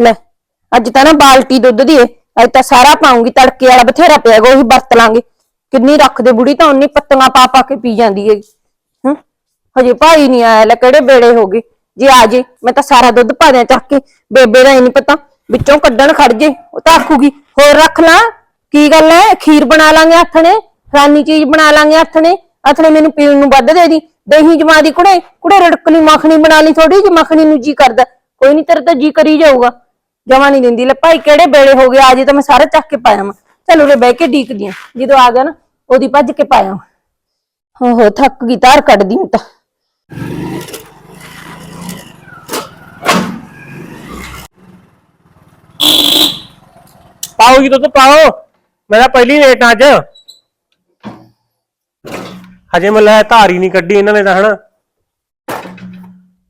ਲੈ, ਅੱਜ ਤਾਂ ਨਾ ਬਾਲਟੀ ਦੁੱਧ ਦੀ ਏ, ਅੱਜ ਤਾਂ ਸਾਰਾ ਪਾਉਂਗੀ, ਤੜਕੇ ਵਾਲਾ ਬਥੇਰਾ ਪਿਆਗਾ ਉਹੀ ਵਰਤ ਲਾਂਗੇ। ਕਿੰਨੀ ਰੱਖਦੇ ਬੁੜੀ ਤਾਂ ਉਨੀ ਪੱਤੀਆਂ ਪਾ ਪਾ ਕੇ ਪੀ ਜਾਂਦੀ ਏ ਹੂੰ? ਹਜੇ ਭਾਈ ਨਹੀਂ ਆਇਆ, ਲੈ ਕਿਹੜੇ ਬੇੜੇ ਹੋ ਗਏ? ਜੇ ਆ ਜੇ, ਮੈਂ ਤਾਂ ਸਾਰਾ ਦੁੱਧ ਪਾ ਦਿਆਂ ਚੱਕ ਕੇ, ਬੇਬੇ ਦਾ ਹੀ ਨਹੀਂ ਪਤਾ, ਵਿੱਚੋਂ ਕੱਢਣ ਖੜ ਜੇ, ਉਹ ਤਾਂ ਆਖੂਗੀ, ਹੋਰ ਰੱਖ ਲਾਂ, ਕੀ ਗੱਲ ਹੈ ਖੀਰ ਬਣਾ ਲਾਂਗੇ ਹੱਥ ਨੇ ਫਲਾਨੀ ਚੀਜ਼ ਬਣਾ ਲਾਂਗੇ ਹੱਥ ਨੇ ਹੱਥ ਨੇ ਮੈਨੂੰ ਪੀਣ ਨੂੰ ਵੱਧ ਦੇ ਦੀ, ਦਹੀਂ ਜਮਾ ਦੀ ਕੁੜੇ ਕੁੜੇ ਰੜਕਲੀ ਮੱਖਣੀ ਬਣਾ ਲਈ ਥੋੜੀ ਜਿਹੀ ਮੱਖਣੀ ਨੂੰ ਜੀ ਕਰਦਾ, ਕੋਈ ਨਹੀਂ ਤੇਰੇ ਤਾਂ ਜੀ ਕਰੀ ਜਾਊਗਾ। ਜਮਾ ਨਹੀਂ ਦਿੰਦੀ। ਲੈ ਭਾਈ, ਕਿਹੜੇ ਵੇਲੇ ਹੋ ਗਏ? ਆਜੇ ਤਾਂ ਮੈਂ ਸਾਰਾ ਚੱਕ ਕੇ ਪਾਇਆ ਮੈਂ ਚਲ ਉਰੇ ਬਹਿ ਕੇ ਡੀਕਦੀ ਆਂ। ਜਦੋਂ ਆ ਗਿਆ ਨਾ, ਉਹਦੀ ਭੱਜ ਕੇ ਪਾਇਆ ਹੋ ਥੱਕ ਗਈ, ਧਾਰ ਕੱਢਦੀ ਹੁਣ ਤਾਂ। ਪਾਓ ਜੀ ਦੁੱਧ, ਪਾਓ। ਮੇਰਾ ਪਹਿਲੀ ਰੇਟ ਅੱਜ। ਹਜੇ ਮੈਂ ਲੈ ਧਾਰੀ ਨਹੀਂ ਕੱਢੀ ਇਹਨਾਂ ਨੇ ਤਾਂ, ਹਨਾ।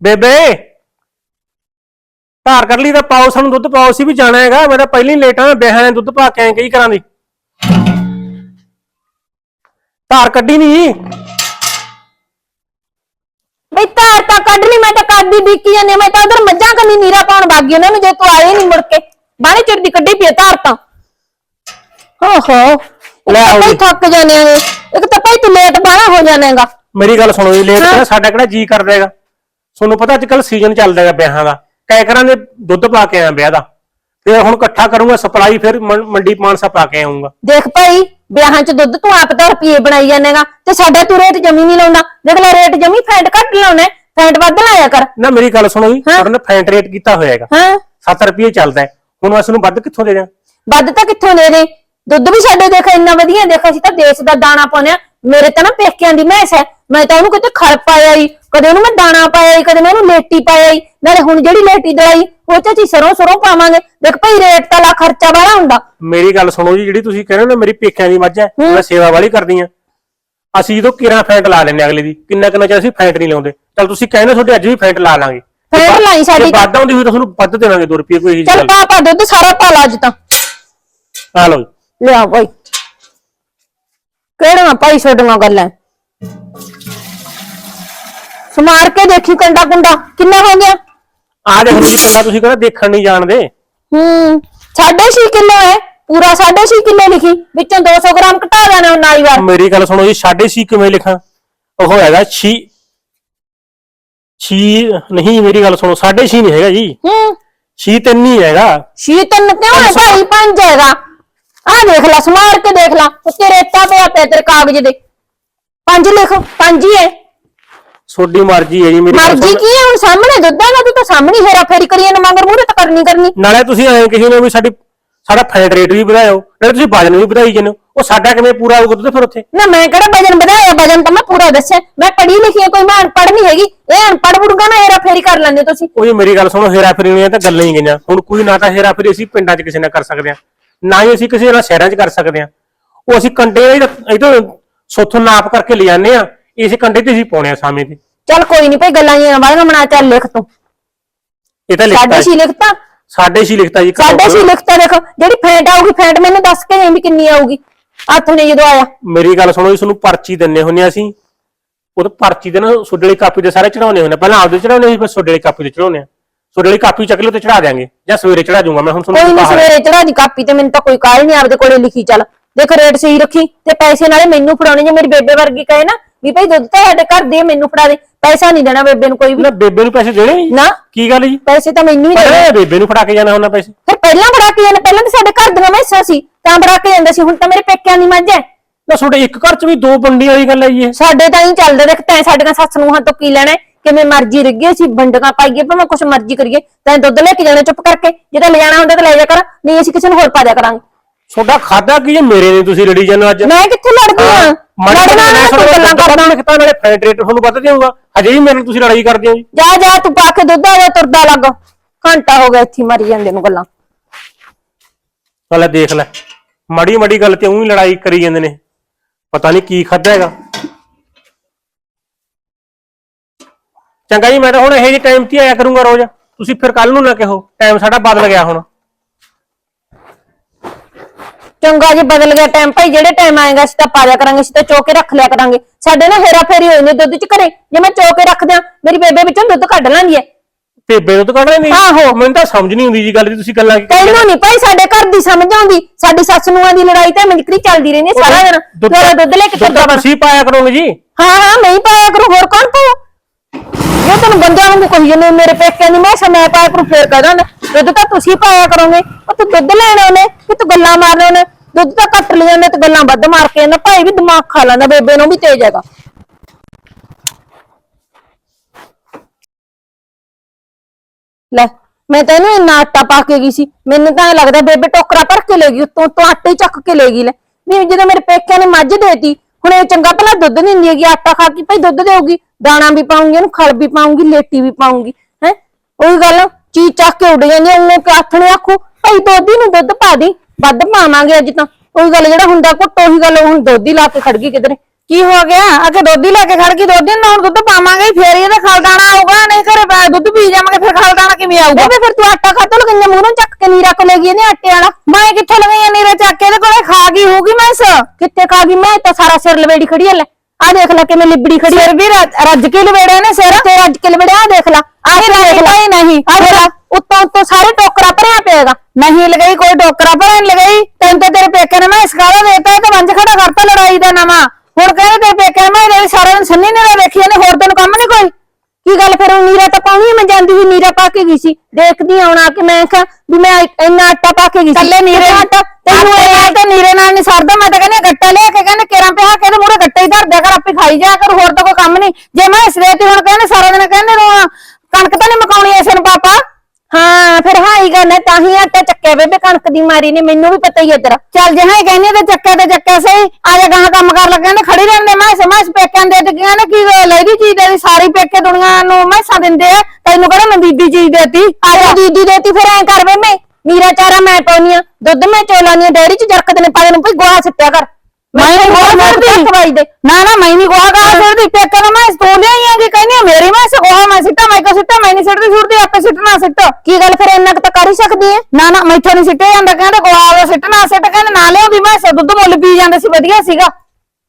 ਬੇਬੇ! ਧਾਰ ਕੱਢ ਲਈ ਤਾਂ ਪਾਓ ਸਾਨੂੰ ਦੁੱਧ ਪਾਓ ਸੀ ਵੀ ਜਾਣਾ ਹੈਗਾ। ਮੈਂ ਤਾਂ ਪਹਿਲੀ ਲੇਟ ਆ ਬਿਆਹਾਂ ਨੇ ਦੁੱਧ ਪਾ ਕੇ ਆਏ ਕਈ ਕਰਾਂ ਦੀ। ਧਾਰ ਕੱਢੀ ਨਹੀਂ ਬਈ ਤਾਰ ਤਾਂ ਕੱਢ ਲਈ ਮੈਂ ਤਾਂ ਕਰਦੀ ਬੀਕੀ ਜਾਂਦੀ ਹਾਂ, ਮੈਂ ਤਾਂ ਉਧਰ ਮੱਝਾਂ ਕੰਨੀ ਨੀਰਾ ਪਾਉਣ ਬਾਗੀ ਉਹਨਾਂ ਨੂੰ ਜੇ ਤੂੰ ਆਏ ਨਹੀਂ ਮੁੜ ਕੇ। ਬਾਣੇ ਚਿਰ ਦੀ ਕੱਢੀ ਪਈ ਤਾਰ ਤਾਂ। ਓਹੋ ਲੈ ਲੈ ਜੀ। ਥੱਕ ਜਾਣੇ ਨੇ ਇੱਕ ਤਾਂ ਭਾਈ ਤੂੰ ਲੇਟ ਬਾਹਲਾ ਹੋ ਜਾਣੇਗਾ ਮੇਰੀ ਗੱਲ ਸੁਣੋ ਜੀ ਲੇਟ ਹਾਂ। ਸਾਡਾ ਕਿਹੜਾ ਜੀ ਕਰਦਾ ਹੈਗਾ। ਤੁਹਾਨੂੰ ਪਤਾ ਅੱਜ ਕੱਲ ਸੀਜ਼ਨ ਚੱਲਦਾ ਹੈਗਾ ਵਿਆਹਾਂ ਦਾ। ਕਈ ਕਰਾਂ ਦੇ ਦੁੱਧ ਪਾ ਕੇ ਆਇਆ ਵਿਆਹ ਦਾ। ਤੇ ਹੁਣ ਇਕੱਠਾ ਕਰੂੰਗਾ ਸਪਲਾਈ ਫਿਰ ਮੰ- ਮੰਡੀ ਮਾਨਸਾ ਪਾ ਕੇ ਆਉਂਗਾ ਦੇਖ ਭਾਈ ਵਿਆਹਾਂ 'ਚ ਦੁੱਧ ਤੂੰ ਆਪ ਤਾਂ ਰੁਪਏ ਬਣਾਈ ਜਾਣੇਗਾ ਤੇ ਸਾਡਾ ਤੂੰ ਰੇਟ ਜਮੀ ਨਹੀਂ ਲਾਉਂਦਾ। ਲੈ ਰੇਟ ਜਮੀ ਫੈਂਟ ਘੱਟ ਲਾਉਣਾ ਫੈਂਟ ਵੱਧ ਲਾਇਆ ਕਰ। ਨਾ ਮੇਰੀ ਗੱਲ ਸੁਣੋ ਜੀ ਹਾਂ। ਤੁਹਾਡੇ ਨੇ ਫੈਂਟ ਰੇਟ ਕੀਤਾ ਹੋਇਆ ਹੈਗਾ। ਹਾਂ। 7 ਰੁਪਏ ਚੱਲਦਾ ਹੈ। ਹੁਣ ਮੈਂ ਨੂੰ ਵੱਧ ਕਿੱਥੋਂ ਦੇ ਦਿਆਂ ਵੱਧ ਤਾਂ ਕਿੱਥੋਂ ਦੇ ਦੇ? ਦੁੱਧ ਵੀ ਸਾਡੇ ਦੇਖ ਇੰਨਾ ਵਧੀਆ ਦੇਖ ਅਸੀਂ ਤਾਂ ਦੇਸ਼ ਦਾ ਦਾਣਾ ਪਾਉਨੇ ਆ ਮੇਰੇ ਤਾਂ ਨਾ ਪੇਕਿਆਂ ਦੀ ਮੈਸ ਹੈ। ਮੈਂ ਤਾਂ ਉਹਨੂੰ ਕਿਤੇ ਖਲ ਪਾਇਆ ਈ। ਕਦੇ ਉਹਨੂੰ ਮੈਂ ਦਾਣਾ ਪਾਇਆ ਈ ਕਦੇ ਮੈਂ ਉਹਨੂੰ ਲੇਟੀ ਪਾਇਆ ਈ। ਨਾਲੇ ਹੁਣ ਜਿਹੜੀ ਲੇਟੀ ਦਵਾਈ ਉਹ ਚ ਅਸੀਂ ਸਰੋਂ ਸਰੋਂ ਪਾਵਾਂਗੇ। ਦੇਖ ਭਾਈ ਰੇਟ ਤਾਂ ਲਾ ਖਰਚਾ ਵਾਲਾ ਹੁੰਦਾ। ਮੇਰੀ ਗੱਲ ਸੁਣੋ ਜੀ ਜਿਹੜੀ ਤੁਸੀਂ ਕਹਿੰਦੇ ਹੋ ਨਾ ਮੇਰੀ ਪੇਕਿਆਂ ਦੀ ਮੱਝ ਹੈ। ਮੈਂ ਸੇਵਾ ਵਾਲੀ ਕਰਦੀ ਆ ਅਸੀਂ ਜਦੋਂ ਕਿਰਾਂ ਫੈਂਟ ਲਾ ਲੈਂਦੇ ਅਗਲੇ ਦੀ। ਕਿੰਨਾ ਕਿੰਨਾ ਚਿਰ ਅਸੀਂ ਫੈਂਟ ਨਹੀਂ ਲਾਉਂਦੇ। ਚਲ ਤੁਸੀਂ ਕਹਿੰਦੇ ਤੁਹਾਡੇ ਅੱਜ ਵੀ ਫੈਂਟ ਲਾ ਲਾਂਗੇ। ਫੈਂਟ ਲਾਈ ਸਾਡੀ ਜੇ ਵੱਧ ਆਉਂਦੀ ਹੋਈ ਤਾਂ ਤੁਹਾਨੂੰ ਵੱਧ ਦੇਵਾਂਗੇ 2 ਰੁਪਏ ਕੋਈ ਇਹੀ ਚੱਲ ਗੱਲ ਪਾ ਪਾ ਦੁੱਧ ਸਾਰਾ ਪਾ ਲਾ ਅੱਜ ਤਾਂ। ਆ ਲਓ ਜੀ। ਲਿਆ ਭਾਈ ਕਿਹੜੀਆਂ ਭਾਈ ਛੋਡੀਆਂ ਗੱਲਾਂ ਸਮਾਰ ਕੇ ਦੇਖੀ ਕੰਡਾ ਕੁੰਡਾ ਕਿੰਨਾ ਹੋ ਗਿਆ ਆ ਦੇਖੋ ਜੀ ਕੰਡਾ ਤੁਸੀਂ ਕਹਿੰਦੇ ਦੇਖਣ ਨਹੀਂ ਜਾਣਦੇ ਹੂੰ 6.5 ਕਿਲੋ ਹੈ ਪੂਰਾ 6.5 ਕਿਲੋ ਲਿਖੀ ਵਿੱਚੋਂ 200 ਗ੍ਰਾਮ ਘਟਾ ਦੇਣਾ ਉਹਨਾਂ ਹੀ ਵਾਰ ਮੇਰੀ ਗੱਲ ਸੁਣੋ ਜੀ 6.5 ਕਿਵੇਂ ਲਿਖਾਂ ਉਹ ਹੈਗਾ 6 6 ਨਹੀਂ ਮੇਰੀ ਗੱਲ ਸੁਣੋ 6.5 ਨਹੀਂ ਹੈਗਾ ਜੀ ਹੂੰ 6 ਤਿੰਨ ਹੀ ਹੈਗਾ ਛੀ ਤਿੰਨ ਕਿਉਂ ਹੈ ਭਾਈ ਪੰਜ ਹੈਗਾ ਆ ਦੇਖ ਲੈ ਸਮਾਰ ਕੇ ਦੇਖ ਲੈ ਉੱਤੇ ਰੇਤਾ ਪਿਆ ਪਿਆ ਤੇਰੇ ਕਾਗਜ਼ ਦੇ। ਪੰਜ ਲਿਖ ਪੰਜ ਹੀ ਹੈ। ਤੁਹਾਡੀ ਮਰਜ਼ੀ ਹੈ ਜੀ ਮੇਰੀ ਮਰਜ਼ੀ। ਕੀ ਹੈ ਹੁਣ ਸਾਹਮਣੇ ਦੁੱਧਾਂ ਦਾ ਤੂੰ ਤਾਂ ਸਾਹਮਣੇ ਹੇਰਾ ਫੇਰੀ ਕਰੀ ਨਾ ਮਗਰ ਮੂਹਰੇ ਤਾਂ ਕਰਨੀ ਕਰਨੀ। ਨਾਲੇ ਤੁਸੀਂ ਐਂ ਕਿਸੇ ਨੇ ਵੀ ਸਾਡੀ ਸਾਡਾ ਫੈਟ ਰੇਟ ਵੀ ਵਧਾਇਓ ਨਾਲੇ ਤੁਸੀਂ ਵਜਨ ਵੀ ਵਧਾਈ ਹੋ। ਉਹ ਸਾਡਾ ਕਿਵੇਂ ਪੂਰਾ ਹੋਊਗਾ ਦੁੱਧ ਫਿਰ ਉੱਥੇ? ਨਾ ਮੈਂ ਕਿਹੜਾ ਵਜਨ ਵਧਾਇਆ? ਵਜਨ ਤਾਂ ਮੈਂ ਪੂਰਾ ਦੱਸਿਆ। ਮੈਂ ਪੜ੍ਹੀ ਲਿਖੀ ਹਾਂ ਕੋਈ ਮੈਂ ਅਨਪੜ੍ਹ ਨਹੀਂ ਹੈਗੀ। ਇਹ ਅਨਪੜ੍ਹ ਬੁੜਗਾ ਨਾ ਹੇਰਾ ਫੇਰੀ ਕਰ ਲੈਂਦੇ ਤੁਸੀਂ। ਉਹ ਜੀ ਮੇਰੀ ਗੱਲ ਸੁਣੋ ਹੇਰਾ ਫੇਰੀ ਦੀਆਂ ਤਾਂ ਗੱਲਾਂ ਹੀ ਗਈਆਂ ਹੁਣ ਕੋਈ ਨਾ ਤਾਂ ਹੇਰਾ ਫੇਰੀ ਅਸੀਂ ਪਿੰਡਾਂ 'ਚ ਕਿਸੇ ਨਾਲ ਕਰ ਸਕਦੇ ਹਾਂ। ਨਾ ਹੀ ਅਸੀਂ ਕਿਸੇ ਨਾਲ ਸ਼ਹਿਰਾਂ 'ਚ ਕਰ ਸਕਦੇ ਹਾਂ। ਉਹ ਅਸੀਂ ਕੰਡੇ ਇਹ ਤੋਂ ਸੋਥੋਂ ਨਾਪ ਕਰਕੇ ਲੈ ਜਾਂਦੇ ਆ ਇਸ ਕੰਡੇ ਤੇ ਅਸੀਂ ਪਾਉਣੇ ਆ ਸਾਵੇਂ ਤੇ ਚੱਲ ਕੋਈ ਨਹੀਂ ਭਾਈ ਗੱਲਾਂ ਜੀਆਂ ਵਾਲੀਆਂ ਬਣਾ ਚੱਲ ਲਿਖ ਤੂੰ। ਇਹ ਤਾਂ ਲਿਖਤਾ ਸਾਡੇ ਛੀ ਲਿਖਤਾ? ਸਾਡੇ ਸੀ ਲਿਖਤਾ ਜੀ ਸਾਡੇ ਛੀ ਲਿਖਤਾ ਦੇਖ ਜਿਹੜੀ ਫੈਂਟ ਆਊਗੀ ਫੈਂਟ ਮੈਨੂੰ ਦੱਸ ਕੇ ਵੀ ਕਿੰਨੀ ਆਊਗੀ। ਹੱਥ ਨੇ ਜਦੋਂ ਆਇਆ। ਮੇਰੀ ਗੱਲ ਸੁਣੋ ਜੀ ਤੁਹਾਨੂੰ ਪਰਚੀ ਦਿੰਨੇ ਹੁੰਨੇ ਆ ਅਸੀਂ। ਉਹ ਪਰਚੀ ਦੇ ਨਾ ਸੁੱਡੇ ਵਾਲੀ ਕਾਪੀ ਦੇ ਸਾਰੇ ਚੜਾਉਣੇ ਹੁੰਦੇ ਆ। ਪਹਿਲਾਂ ਆਪਦੇ ਚੜਾਉਣੇ ਸੀ ਫਿਰ ਸੁੱਡੇ ਵਾਲੀ ਕਾਪੀ ਤੇ ਚੜਾਉਣੇ ਆ। ਸੁੱਡੇ ਵਾਲੀ ਕਾਪੀ ਚੱਕ ਲਿਓ ਤੇ ਚੜਾ ਦਿਆਂਗੇ। ਜਾਂ ਸਵੇਰੇ ਚੜਾ ਦੂੰਗਾ ਮੈਂ ਹੁਣ ਕੋਈ ਨਹੀਂ ਸਵੇਰੇ ਚੜਾ ਦੀ ਕਾਪੀ ਤੇ ਮੈਨੂੰ ਤਾਂ ਕੋਈ ਕਾਲ ਨਹੀਂ ਆਪਦੇ ਕੋਲੇ ਲਿਖੀ ਚੱਲ। ਦੇਖ ਰੇਟ ਸਹੀ ਰੱਖੀ ਤੇ ਪੈਸੇ ਨਾਲੇ ਮੈਨੂੰ ਫੜਾਉਣੇ ਜੇ ਮੇਰੀ ਬੇਬੇ ਵਰਗੀ ਕਹੇ ਨਾ ਵੀ ਭਾਈ ਦੁੱਧ ਤਾਂ ਸਾਡੇ ਘਰ ਦੇ ਮੈਨੂੰ ਫੜਾ ਦੇ। ਪੈਸਾ ਨਹੀਂ ਦੇਣਾ ਬੇਬੇ ਨੂੰ ਕੋਈ ਵੀ। ਨਾ ਬੇਬੇ ਨੂੰ ਪੈਸੇ ਦੇਣੇ ਜੀ? ਨਾ। ਕੀ ਗੱਲ ਜੀ? ਪੈਸੇ ਤਾਂ ਮੈਨੂੰ ਹੀ ਦੇਣੇ। ਅਰੇ ਬੇਬੇ ਨੂੰ ਫੜਾ ਕੇ ਜਾਣਾ ਹੁੰਦਾ ਪੈਸੇ। ਫਿਰ ਪਹਿਲਾਂ ਫੜਾ ਕੇ ਜਾਂਦੇ ਪਹਿਲਾਂ ਤਾਂ ਸਾਡੇ ਘਰ ਦੀਆਂ ਮੈਸਾਂ ਸੀ ਤਾਂ ਫੜਾ ਕੇ ਜਾਂਦੇ ਸੀ ਹੁਣ ਤਾਂ ਮੇਰੇ ਪੇਕਿਆਂ ਦੀ ਮੱਝ ਹੈ। ਨਾ ਤੁਹਾਡੇ ਇੱਕ ਘਰ 'ਚ ਵੀ ਦੋ ਬੰਡੀਆਂ ਵਾਲੀ ਗੱਲ ਹੈ। ਜੀ ਇਹ ਸਾਡੇ ਤਾਂ ਹੀ ਚੱਲਦਾ ਦੇਖ ਤੈਂ ਸਾਡੀਆਂ ਸੱਸ ਨੂੰ ਤੋਂ ਕੀ ਲੈਣਾ ਹੈ? ਕਿਵੇਂ ਮਰਜ਼ੀ ਰਿੱਗੇ ਅਸੀਂ ਵੰਡਗਾ ਪਾਈਏ ਭਾਵੇਂ ਕੁਛ ਮਰਜ਼ੀ ਕਰੀਏ ਤੈਂ ਦੁੱਧ ਲੈ ਕੇ ਜਾਣਾ ਚੁੱਪ ਕਰਕੇ ਜੇ ਤਾਂ ਹੁੰਦਾ ਤਾਂ ਲੈ ਜਾ ਕਰ ਨਹੀਂ ਅਸੀਂ ਕਿਸੇ ਨੂੰ ਹੋਰ ਪਾ ਦਿਆ ਕਰਾਂਗੇ। ਤੁਹਾਡਾ ਖਾਦਾ ਕੀ ਹੈ ਮੇਰੇ ਨੇ ਤੁਸੀਂ ਲੜੀ ਜਾਂਦੇ ਹੋ ਅੱਜ। ਮੈਂ ਕਿੱਥੇ ਲੜਦੀ ਹਾਂ? ਲੜਨਾ ਨਾ ਤੂੰ ਗੱਲਾਂ ਕਰਦਾ। ਲਿਖਤਾ ਨਾਲੇ ਫੈਟ ਰੇਟ ਤੁਹਾਨੂੰ ਵੱਧ ਦੇਊਗਾ। ਹਜੇ ਵੀ ਮੇਰੇ ਨਾਲ ਤੁਸੀਂ ਲੜਾਈ ਕਰਦੇ ਹੋ ਜੀ। ਜਾ ਜਾ ਤੂੰ ਪਾ ਕੇ ਦੁੱਧ ਆ ਜਾ ਤੁਰਦਾ ਲੱਗ। ਘੰਟਾ ਹੋ ਗਿਆ ਇੱਥੇ ਮਰੀ ਜਾਂਦੇ ਨੂੰ ਗੱਲਾਂ। ਲੈ ਦੇਖ ਲੈ ਮੜੀ ਮੜੀ ਗੱਲ ਤੇ ਉਹੀ ਲੜਾਈ ਕਰੀ ਜਾਂਦੇ ਨੇ। ਪਤਾ ਨਹੀਂ ਕੀ ਖਾਦਾ ਹੈਗਾ। ਚੰਗਾ ਜੀ ਮੈਂ ਤਾਂ ਹੁਣ ਇਹ ਜਿਹੇ ਟਾਈਮ ਤੇ ਹੀ ਆਇਆ ਕਰੂੰਗਾ ਰੋਜ਼। ਤੁਸੀਂ ਫਿਰ ਕੱਲ ਨੂੰ ਨਾ ਕਹੋ ਟਾਈਮ ਸਾਡਾ ਬਦਲ ਗਿਆ ਹੁਣ। ਚੰਗਾ ਜੀ ਬਦਲ ਗਿਆ ਟਾਈਮ ਭਾਈ ਜਿਹੜੇ ਟਾਈਮ ਆਏਗਾ ਅਸੀਂ ਤਾਂ ਪਾ ਕਰਾਂਗੇ ਅਸੀਂ ਤਾਂ ਚੋ ਕੇ ਰੱਖ ਲਿਆ ਕਰਾਂਗੇ। ਸਾਡੇ ਨਾ ਹੇਰਾ ਫੇਰੀ ਹੋਈ ਨੇ ਦੁੱਧ ਚ ਘਰੇ। ਜੇ ਮੈਂ ਚੋ ਕੇ ਰੱਖ ਦਿਆਂ ਮੇਰੀ ਬੇਬੇ ਵਿੱਚੋਂ ਦੁੱਧ ਕੱਢ ਲੈਂਦੀ ਹੈ। ਬੇਬੇ ਨੂੰ ਤਾਂ ਕੱਢ ਲੈਂਦੀ ਆਹੋ। ਮੈਨੂੰ ਤਾਂ ਸਮਝ ਨਹੀਂ ਆਉਂਦੀ ਜੀ ਗੱਲ ਦੀ ਤੁਸੀਂ ਗੱਲਾਂ ਕੀ ਕਰੀ ਤੈਨੂੰ ਨਹੀਂ ਭਾਈ ਸਾਡੇ ਘਰ ਦੀ ਸਮਝ ਆਉਂਦੀ। ਸਾਡੀ ਸੱਸ ਨੂੰਹਾਂ ਦੀ ਲੜਾਈ ਤਾਂ ਮਿਲਕਰੀ ਚੱਲਦੀ ਰਹਿੰਦੀ ਹੈ ਸਾਰਾ ਦਿਨ। ਤੇਰਾ ਦੁੱਧ ਲੈ ਕੇ ਦੁੱਧ ਤੁਸੀਂ ਪਾਇਆ ਕਰੋਗੇ ਜੀ। ਹਾਂ ਹਾਂ ਨਹੀਂ ਪਾਇਆ ਕਰੂ। ਹੋਰ ਕੌਣ ਪਾਉ ਇਹ ਤੈਨੂੰ ਬੰਦਿਆਂ ਨੂੰ ਕਹੀ ਜਾਂਦੇ ਮੇਰੇ ਪੇਕਿਆਂ ਦੀ ਮੈਂ ਸਮੇਂ ਪਾਇਆ ਕਰੂ ਫੇਰ ਕਹਦਾ ਦੁੱਧ ਤਾਂ ਤੁਸੀਂ ਪਾਇਆ ਕਰੋਗੇ। ਉਹ ਤੂੰ ਦੁੱਧ ਲੈਣ ਆਉਨੇ ਕਿ ਤੂੰ ਗੱਲਾਂ ਮਾਰਨ ਆਉਨੇ ਦੁੱਧ ਤਾਂ ਘੱਟ ਲਿਆ ਜਾਂਦੇ ਤੇ ਗੱਲਾਂ ਵੱਧ ਮਾਰ ਕੇ ਜਾਂਦਾ ਭਾਈ ਵੀ ਦਿਮਾਗ ਖਾ ਲੈਂਦਾ, ਬੇਬੇ ਨੂੰ ਵੀ ਤੇਜ਼ ਹੈਗਾ। ਲੈ, ਮੈਂ ਤੈਨੂੰ ਇੰਨਾ ਆਟਾ ਪਾ ਕੇ ਗਈ ਸੀ। ਮੈਨੂੰ ਤਾਂ ਐਂ ਲੱਗਦਾ ਬੇਬੇ ਟੋਕਰਾ ਭਰ ਕੇ ਲੈ ਗਈ ਉੱਤੋਂ ਤੋਂ ਆਟੇ ਚੱਕ ਕੇ ਲੈ ਗਈ ਲੈ। ਨਹੀਂ ਜਦੋਂ ਮੇਰੇ ਪੇਕਿਆਂ ਨੇ ਮੱਝ ਦੇਤੀ ਹੁਣ ਇਹ ਚੰਗਾ ਭਲਾ ਦੁੱਧ ਨਹੀਂ ਦਿੰਦੀ ਹੈਗੀ, ਆਟਾ ਖਾ ਕੇ ਭਾਈ ਦੁੱਧ ਦੇਊਗੀ। ਦਾਣਾ ਵੀ ਪਾਉਂਗੀ ਇਹਨੂੰ ਖਲ ਵੀ ਪਾਉਂਗੀ ਲੇਟੀ ਵੀ ਪਾਉਂਗੀ ਹੈ? ਉਹੀ ਗੱਲ, ਚੀਜ਼ ਚੱਕ ਕੇ ਉੱਡ ਜਾਂਦੀ ਉਹਨੇ ਕਿ ਆਥਣੇ ਆਖੂ, ਭਾਈ ਦੋਦੀ ਨੂੰ ਦੁੱਧ ਪਾ ਦੀ, ਵੱਧ ਪਾਵਾਂਗੇ ਅੱਜ ਤਾਂ। ਉਹੀ ਗੱਲ ਜਿਹੜਾ ਹੁੰਦਾ ਘੁੱਟ, ਉਹੀ ਗੱਲ, ਹੁਣ ਦੋਦੀ ਲਾ ਕੇ ਖੜ ਗਈ ਕਿਧਰੇ। ਕੀ ਹੋ ਗਿਆ? ਅਗੇ ਦੋਧੀ ਲੈ ਕੇ ਖੜ ਗਈ ਦੋਧੀ ਨੂੰ ਹੁਣ ਦੁੱਧ ਪਾਵਾਂਗੇ ਹੀ, ਫੇਰ ਇਹਦਾ ਖਲਦਾਣਾ ਆਊਗਾ ਨਹੀਂ ਘਰੇ ਬੈ- ਦੁੱਧ ਪੀ ਜਾਵਾਂਗੇ ਫਿਰ ਖਲਦਾਣਾ ਕਿਵੇਂ ਆਊਗਾ? ਬੇਬੇ ਫਿਰ ਤੂੰ ਆਟਾ ਖਾਤੋਂ ਲਗਈਆਂ ਮੂਹਰੋਂ ਚੱਕ ਕੇ ਨੀਰਾ ਕੋ ਲੈ ਗਈ ਇਹਨੇ ਆਟੇ ਵਾਲਾ। ਮੈਂ ਕਿੱਥੇ ਲਗਾਈਆਂ ਨੀਰੇ ਚੱਕ ਕੇ ਇਹਦੇ ਕੋਲੇ? ਖਾ ਗਈ ਹੋਊਗੀ ਮੈਂ ਇਸ ਕਿੱਥੇ ਖਾ ਗਈ? ਮੈਂ ਤਾਂ ਸਾਰਾ ਸਿਰ ਲਵੇੜੀ ਖੜੀ ਐ ਲੈ। ਆ ਦੇਖ ਲੈ ਕਿਵੇਂ ਲਿਬੜੀ ਖੜੀ ਐ ਸਿਰ ਵੀ ਰੱਜ ਰੱਜ ਕੇ ਲਵੇੜਿਆ ਨੇ ਸਿਰ? ਤੇ ਅੱਜ ਕੇ ਲਵੇੜਿਆ ਆ ਦੇਖ ਲੈ। ਆ ਇਹ ਦੇਖ ਲੈ। ਹੀ ਨਹੀਂ। ਆ ਦੇਖ ਲੈ। ਉੱਤੋਂ ਉੱਤੋਂ ਸਾਰੇ ਟੋਕਰਾ ਭਰਿਆ ਪਿਆਗਾ। ਨਹੀਂ ਲਗਾਈ ਕੋਈ ਟੋਕਰਾ ਭਰਨ ਲਗਾਈ। ਤੈਨੂੰ ਤਾਂ ਤੇਰੇ ਪੇਕੇ ਨੇ ਮੈਂ ਇਸ ਕਾਲਾ ਦੇਤਾ ਤੇ ਵੰਜ ਖੜਾ ਕਰਤਾ ਲੜਾਈ ਦਾ ਨਵਾਂ। ਹੁਣ ਕਹਿੰਦੇ ਤੇਰੇ ਪੇਕੇ ਨੇ ਮੈਂ ਇਹਦੇ ਸਾਰਾ ਦਿਨ ਸੰਨੀ ਨੇ ਵੇਖੀ ਨੇ ਹੋਰ ਤੈਨੂੰ ਕੰਮ ਨਹੀਂ ਕੋਈ? ਕੀ ਗੱਲ ਫਿਰ ਉਹ ਨੀਰਾ ਤਾਂ ਪਾਉਣੀ ਮੈਂ ਜਾਂਦੀ ਹੋਈ ਨੀਰਾ ਪਾ ਕੇ ਗਈ ਸੀ। ਦੇਖਦੀ ਆਉਣਾ ਕਿ ਮੈਂ ਕਿਹਾ ਵੀ ਮੈਂ ਇੰਨਾ ਆਟਾ ਪਾ ਕੇ ਗਈ ਸੀ। ਕੱਲੇ ਨੀਰੇ ਆਟਾ? ਤੈਨੂੰ ਇਹ ਤੇ ਨੀਰੇ ਨਾਲ ਨਹੀਂ ਸਰਦਾ ਮੈਂ ਤਾਂ ਕਹਿੰਦੀ ਗੱਟਾ ਲਿਆ ਕੇ ਕਹਿੰਦੇ ਕੇਰਾਂ ਪਿਆ ਕੇ ਤੇ ਮੂਰੇ ਗੱਟੇ ਹੀ ਧਰ ਦਿਆ ਕਰ ਆਪੇ ਖਾਈ ਜਾਇਆ ਕਰ ਹੋਰ ਤਾਂ ਕੋਈ ਕੰਮ ਨਹੀਂ ਜੇ ਮੈਂ ਇਸ ਦੇ ਤੇ ਹੁਣ ਕਹਿੰਦੇ ਸਾਰਾ ਦਿਨ ਕਹਿੰਦੇ ਨੂੰ ਕਣਕ ਤਾਂ ਨਹੀਂ ਮਕਾਉਣੀ ਐਸੇ ਨੂੰ ਪਾਪਾ? ਹਾਂ ਹੀ ਗੱਲ ਹੈ ਤਾਂ ਹੀ ਆਟਾ ਚੱਕਿਆ ਬੇਬੇ ਕਣਕ ਦੀ ਮਾਰੀ ਨੇ ਮੈਨੂੰ ਵੀ ਪਤਾ ਹੀ ਹੈ ਤੇਰਾ ਚੱਲ ਜੇ ਹਾਂ ਕਹਿੰਦੀ ਤੇ ਚੱਕਿਆ ਤੇ ਚੱਕਿਆ ਸਹੀ। ਆ ਜਾ ਗਾਹਾਂ ਕੰਮ ਕਰ ਲੱਗੇ ਨੇ ਖੜੀ ਰਹਿੰਦੇ ਮੈਂ ਸਮਝ ਪੇਕਿਆਂ ਦੇ ਤੇ ਕਹਿੰਦੇ ਕੀ ਇਹਦੀ ਚੀਜ਼ ਦੇ ਸਾਰੀ ਪੇਕੇ ਦੁਨੀਆ ਨੂੰ ਮੈਸਾਂ ਦਿੰਦੇ ਆ। ਤੈਨੂੰ ਕਿਹੜਾ ਮੈਂ ਬੀਬੀ ਚੀਜ਼ ਦੇਤੀ? ਆ ਜਾ। ਦੀਦੀ ਦੇਤੀ ਫਿਰ ਐਂ ਕਰ ਵੇ ਮੈਂ ਨੀਰਾ ਚਾਰਾ ਮੈਂ ਪਾਉਣੀ ਆ ਦੁੱਧ ਮੈਂ ਚੋਲਾਨੀ ਆ ਡੈਰੀ ਚ ਜਰਕਤ ਨੇ ਪਾ ਨੂੰ ਭਈ ਗੋਹਾ ਸਿੱਟਿਆ ਕਰ। ਮੈਂ ਨੀ ਗੋਹਾ ਸਿੱਟਦੀ। ਖਵਾਈ ਦੇ। ਨਾ ਨਾ ਮੈਂ ਨਹੀਂ ਗੋਹਾ ਗਾ ਸਿਰਦੀ ਪੇਕਿਆਂ ਨੂੰ ਮੈਂ ਸਤੋਂ ਲਿਆਈ ਆ ਕਿ ਕਹਿੰਦੀ ਮੇਰੀ ਮੈਂ ਗੋਹਾ ਮੈਂ ਸਿੱਟਾ ਮੈਂ ਕੋ ਸਿੱਟਾ ਮੈਂ ਨਹੀਂ ਸਿੱਟਦੀ ਸੁੱਟਦੀ ਆਪੇ ਸਿੱਟਣਾ ਸਿੱਟ। ਕੀ ਗੱਲ ਫਿਰ ਇੰਨਾ ਕੁ ਤਾਂ ਕਰ ਹੀ ਸਕਦੀ ਐ ਨਾ ਨਾ ਮੈਥੋਂ ਨਹੀਂ ਸਿੱਟਿਆ ਜਾਂਦਾ ਕਹਿੰਦੇ ਗੋਹਾ ਵਾ ਸਿੱਟਣਾ ਸਿੱਟ ਕਹਿੰਦੇ ਨਾ ਲਿਆਉਂਦੀ ਮੈਂ ਸ ਦੁੱਧ ਮੁੱਲ ਪੀ ਜਾਂਦੇ ਸੀ ਵਧੀਆ ਸੀਗਾ।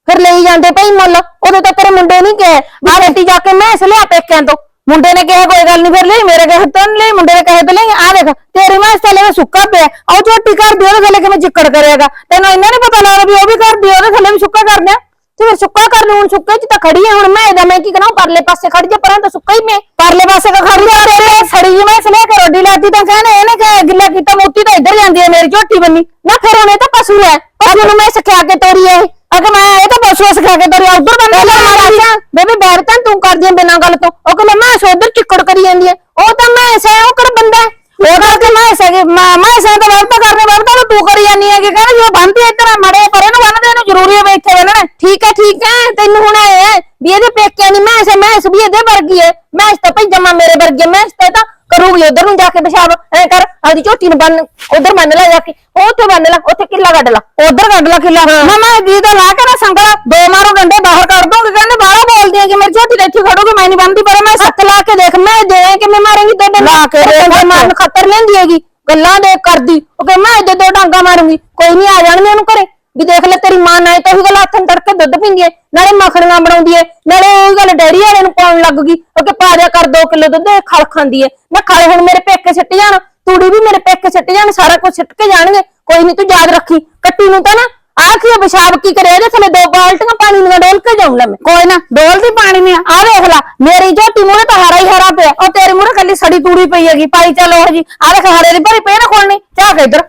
ਫਿਰ ਲਈ ਜਾਂਦੇ ਭਈ ਮੁੱਲ ਉਦੋਂ ਤਾਂ ਤੇਰੇ ਮੁੰਡੇ ਨਹੀਂ ਕਹੇ ਵੀ ਛੇਤੀ ਜਾ ਕੇ ਮੈਂ ਇਸ ਲਿਆ ਪੇਕਿਆਂ ਤੋਂ। ਮੁੰਡੇ ਨੇ ਕਿਹਾ ਕੋਈ ਗੱਲ ਨਹੀਂ ਫਿਰ ਲਈ ਮੇਰੇ ਕਹੇ ਤੋਂ ਨੀ ਲਈ ਮੁੰਡੇ ਨੇ ਕਹੇ ਤੋਂ ਲਈ। ਆ ਦੇਖ ਤੇਰੀ ਮੈਂ ਥੱਲੇ ਵਿੱਚ ਸੁੱਕਾ ਪਿਆ। ਉਹ ਝੋਟੀ ਕਰਦੀ ਉਹਦੇ ਥੱਲੇ ਕਿਵੇਂ ਚਿੱਕੜ ਕਰੇਗਾ ਤੈਨੂੰ ਇੰਨਾ ਨਹੀਂ ਪਤਾ ਲੱਗਦਾ ਵੀ ਉਹ ਵੀ ਕਰਦੀ ਉਹਦੇ ਥੱਲੇ ਵੀ ਸੁੱਕਾ ਕਰਦੇ ਆ ਤੇ ਫਿਰ ਸੁੱਕਾ ਕਰ ਲੂ ਹੁਣ ਸੁੱਕੇ ਚ ਤਾਂ ਖੜੀ ਐ ਹੁਣ ਮੈਂ ਇਹਦਾ ਮੈਂ ਕੀ ਕਰਾਂ ਪਰਲੇ ਪਾਸੇ ਖੜ ਜਾ ਪਰਾਂ ਤਾਂ ਸੁੱਕਾ ਹੀ ਮੈਂ। ਪਰਲੇ ਪਾਸੇ ਕਾ ਖੜੀ ਆ ਤੇਰੇ ਸੜੀ ਜੀ ਮੈਂ ਇਸ ਲਿਆ ਕੇ ਰੋਟੀ ਲਾਤੀ ਤਾਂ ਕਹਿੰਦੇ ਇਹਨੇ ਕਿ ਗਿੱਲਾ ਕੀਤਾ ਮੋਤੀ ਤਾਂ ਇੱਧਰ ਜਾਂਦੀ ਹੈ ਮੇਰੀ ਝੋਟੀ ਬੰਨੀ। ਨਾ ਫਿਰ ਇਹ ਤਾਂ ਪਸ਼ੂ ਐ ਪਸ਼ੂ ਨੂੰ ਮੈਂ ਸਿਖਾ ਕੇ ਤੋਰੀ ਐ ਅਗੇ ਮੈਂ ਇਹ ਤਾਂ ਬਸਵਾ ਸਿਖਾ ਕੇ ਤੇਰੀ ਉਧਰ ਬੰਨੀ ਪਹਿਲਾਂ ਮਾਰੀ ਜਾ ਬੇਬੇ ਬੈਰ ਤਾਂ ਤੂੰ ਕਰਦੀ ਆਂ ਬਿਨਾਂ ਗੱਲ ਤੋਂ। ਉਹ ਕਹਿੰਦਾ ਮੈਂ ਸੋਦਰ ਚਿੱਕੜ ਕਰੀ ਜਾਂਦੀ ਐ ਉਹ ਤਾਂ ਮੈਂ ਐਸਾ ਉਹ ਕਰ ਬੰਦਾ ਉਹ ਕਰਕੇ ਮੈਂ ਸਕੇ ਮੈਂ ਸੇ ਤਾਂ ਵਰਤਾ ਕਰਨੇ ਵਰਤਾ ਤੂੰ ਕਰੀ ਜਾਨੀ ਹੈ ਕਿ ਕਹਿੰਦੇ ਜੋ ਇੱਧਰ ਮੜੇ ਪਰੇ ਨੂੰ ਬੰਨਦੇ ਇਹਨੂੰ ਜ਼ਰੂਰੀ ਹੈ ਵੀ ਇੱਥੇ ਬੰਨਣਾ ਠੀਕ ਐ ਠੀਕ ਐ ਤੈਨੂੰ ਹੁਣ ਆਏ ਵੀ ਇਹਦੇ ਪੇਕਿਆਂ ਦੀ ਮੈਂ ਐਸਾ ਮੈਂ ਵੀ ਇਹਦੇ ਵਰਗੀ ਐ ਮੈਂ ਤਾਂ ਭਈ ਜਮਾ ਮੇਰੇ ਵਰਗੀ ਮੈਂ ਤੇ ਤਾਂ ਕਰੂਗੀ ਉਧਰ ਨੂੰ ਜਾ ਕੇ ਪਿਸ਼ਾਬ। ਐ ਕਰ ਆਪਦੀ ਝੋਟੀ ਨੂੰ ਬੰਨ ਉਧਰ ਬੰਨ ਲੈ ਜਾ ਕੇ। ਉਹ ਉੱਥੇ ਬੰਨ ਲੈ ਉੱਥੇ ਕਿੱਲਾ ਕੱਢ ਲਾ। ਉਧਰ ਕੱਢ ਲਾ ਕਿੱਲਾ। ਮੈਂ ਮੈਂ ਜੀ ਦਾ ਲਾ ਕੇ ਨਾ ਸੰਗਲਾ ਦੋ ਮਾਰੋ ਡੰਡੇ ਬਾਹਰ ਕੱਢ ਦੂੰਗੀ ਕਹਿੰਦੇ ਬਾਹਰ ਬੋਲਦੀ ਹੈ ਕਿ ਮੇਰੀ ਝੋਟੀ ਦੇ ਇੱਥੇ ਖੜੂਗੀ ਮੈਂ ਨਹੀਂ ਬੰਨਦੀ ਪਰ ਮੈਂ ਹੱਥ ਲਾ ਕੇ ਦੇਖ ਮੈਂ ਦੇ ਕਿਵੇਂ ਮਾਰੇਂਗੀ ਤੇ ਲਾ ਕੇ ਦੇਖ ਮੈਂ। ਮਾਰਨ ਖਤਰ ਲੈਂਦੀ ਹੈਗੀ ਗੱਲਾਂ ਦੇ ਕਰਦੀ ਉਹ ਕਹੇ ਮੈਂ ਇਹਦੇ ਦੋ ਡਾਂਗਾ ਮਾਰੂੰਗੀ ਕੋਈ ਨਹੀਂ ਆ ਜਾਣਗੇ ਉਹਨੂੰ ਘਰੇ। ਵੀ ਦੇਖ ਲੈ ਤੇਰੀ ਮਾਂ ਨਾ ਤਾਂ ਉਹੀ ਗੱਲ ਹੱਥਾਂ ਤੜਕੇ ਦੁੱਧ ਪੀਂਦੀ ਏ, ਨਾਲੇ ਮੱਖਣੀਆਂ ਬਣਾਉਂਦੀ ਏ, ਨਾਲੇ ਉਹੀ ਗੱਲ ਡੈਰੀ ਵਾਲੇ ਨੂੰ ਪਾਉਣ ਲੱਗ ਗਈ, ਉਹ ਕਿ ਪਾ ਦਿਆ ਕਰ 2 ਕਿਲੋ ਦੁੱਧ, ਇਹ ਖਲ ਖਾਂਦੀ ਏ। ਮੈਂ ਖਲ ਹੁਣ ਮੇਰੇ ਪੇਕੇ ਸਿੱਟ ਜਾਣ, ਤੂੜੀ ਵੀ ਮੇਰੇ ਪੇਕੇ ਸਿੱਟ ਜਾਣ, ਸਾਰਾ ਕੁਝ ਸਿੱਟ ਕੇ ਜਾਣਗੇ, ਕੋਈ ਨਹੀਂ ਤੂੰ ਯਾਦ ਰੱਖੀ, ਕੱਟੀ ਨੂੰ ਤਾਂ ਨਾ ਆਖੀ ਪਿਸ਼ਾਬ ਕੀ ਕਰਿਆ ਇਹਦੇ ਥੱਲੇ, ਦੋ ਬਾਲਟੀਆਂ ਪਾਣੀ ਦੀਆਂ ਡੋਲ ਕੇ ਜਾਉਂ ਲੈ ਮੈਂ। ਕੋਈ ਨਾ ਡੋਲਦੀ ਪਾਣੀ ਨਹੀਂ ਆ ਦੇਖ ਲੈ, ਮੇਰੀ ਝੋਟੀ ਮੂਹਰੇ ਤਾਂ ਹਰਾ ਹੀ ਹਰਾ ਪਿਆ, ਉਹ ਤੇਰੇ ਮੂਹਰੇ ਕੱਲੀ ਸੜੀ ਤੂੜੀ ਪਈ ਹੈਗੀ, ਪਾਈ ਚੱਲ ਉਹ ਜੀ ਆ ਦੇਖ ਹਰੇ ਦੀ ਭਰੀ ਪਈ ਨਾ ਖੋਲਣੀ, ਚਾਹ ਕੇ ਇੱਧਰ।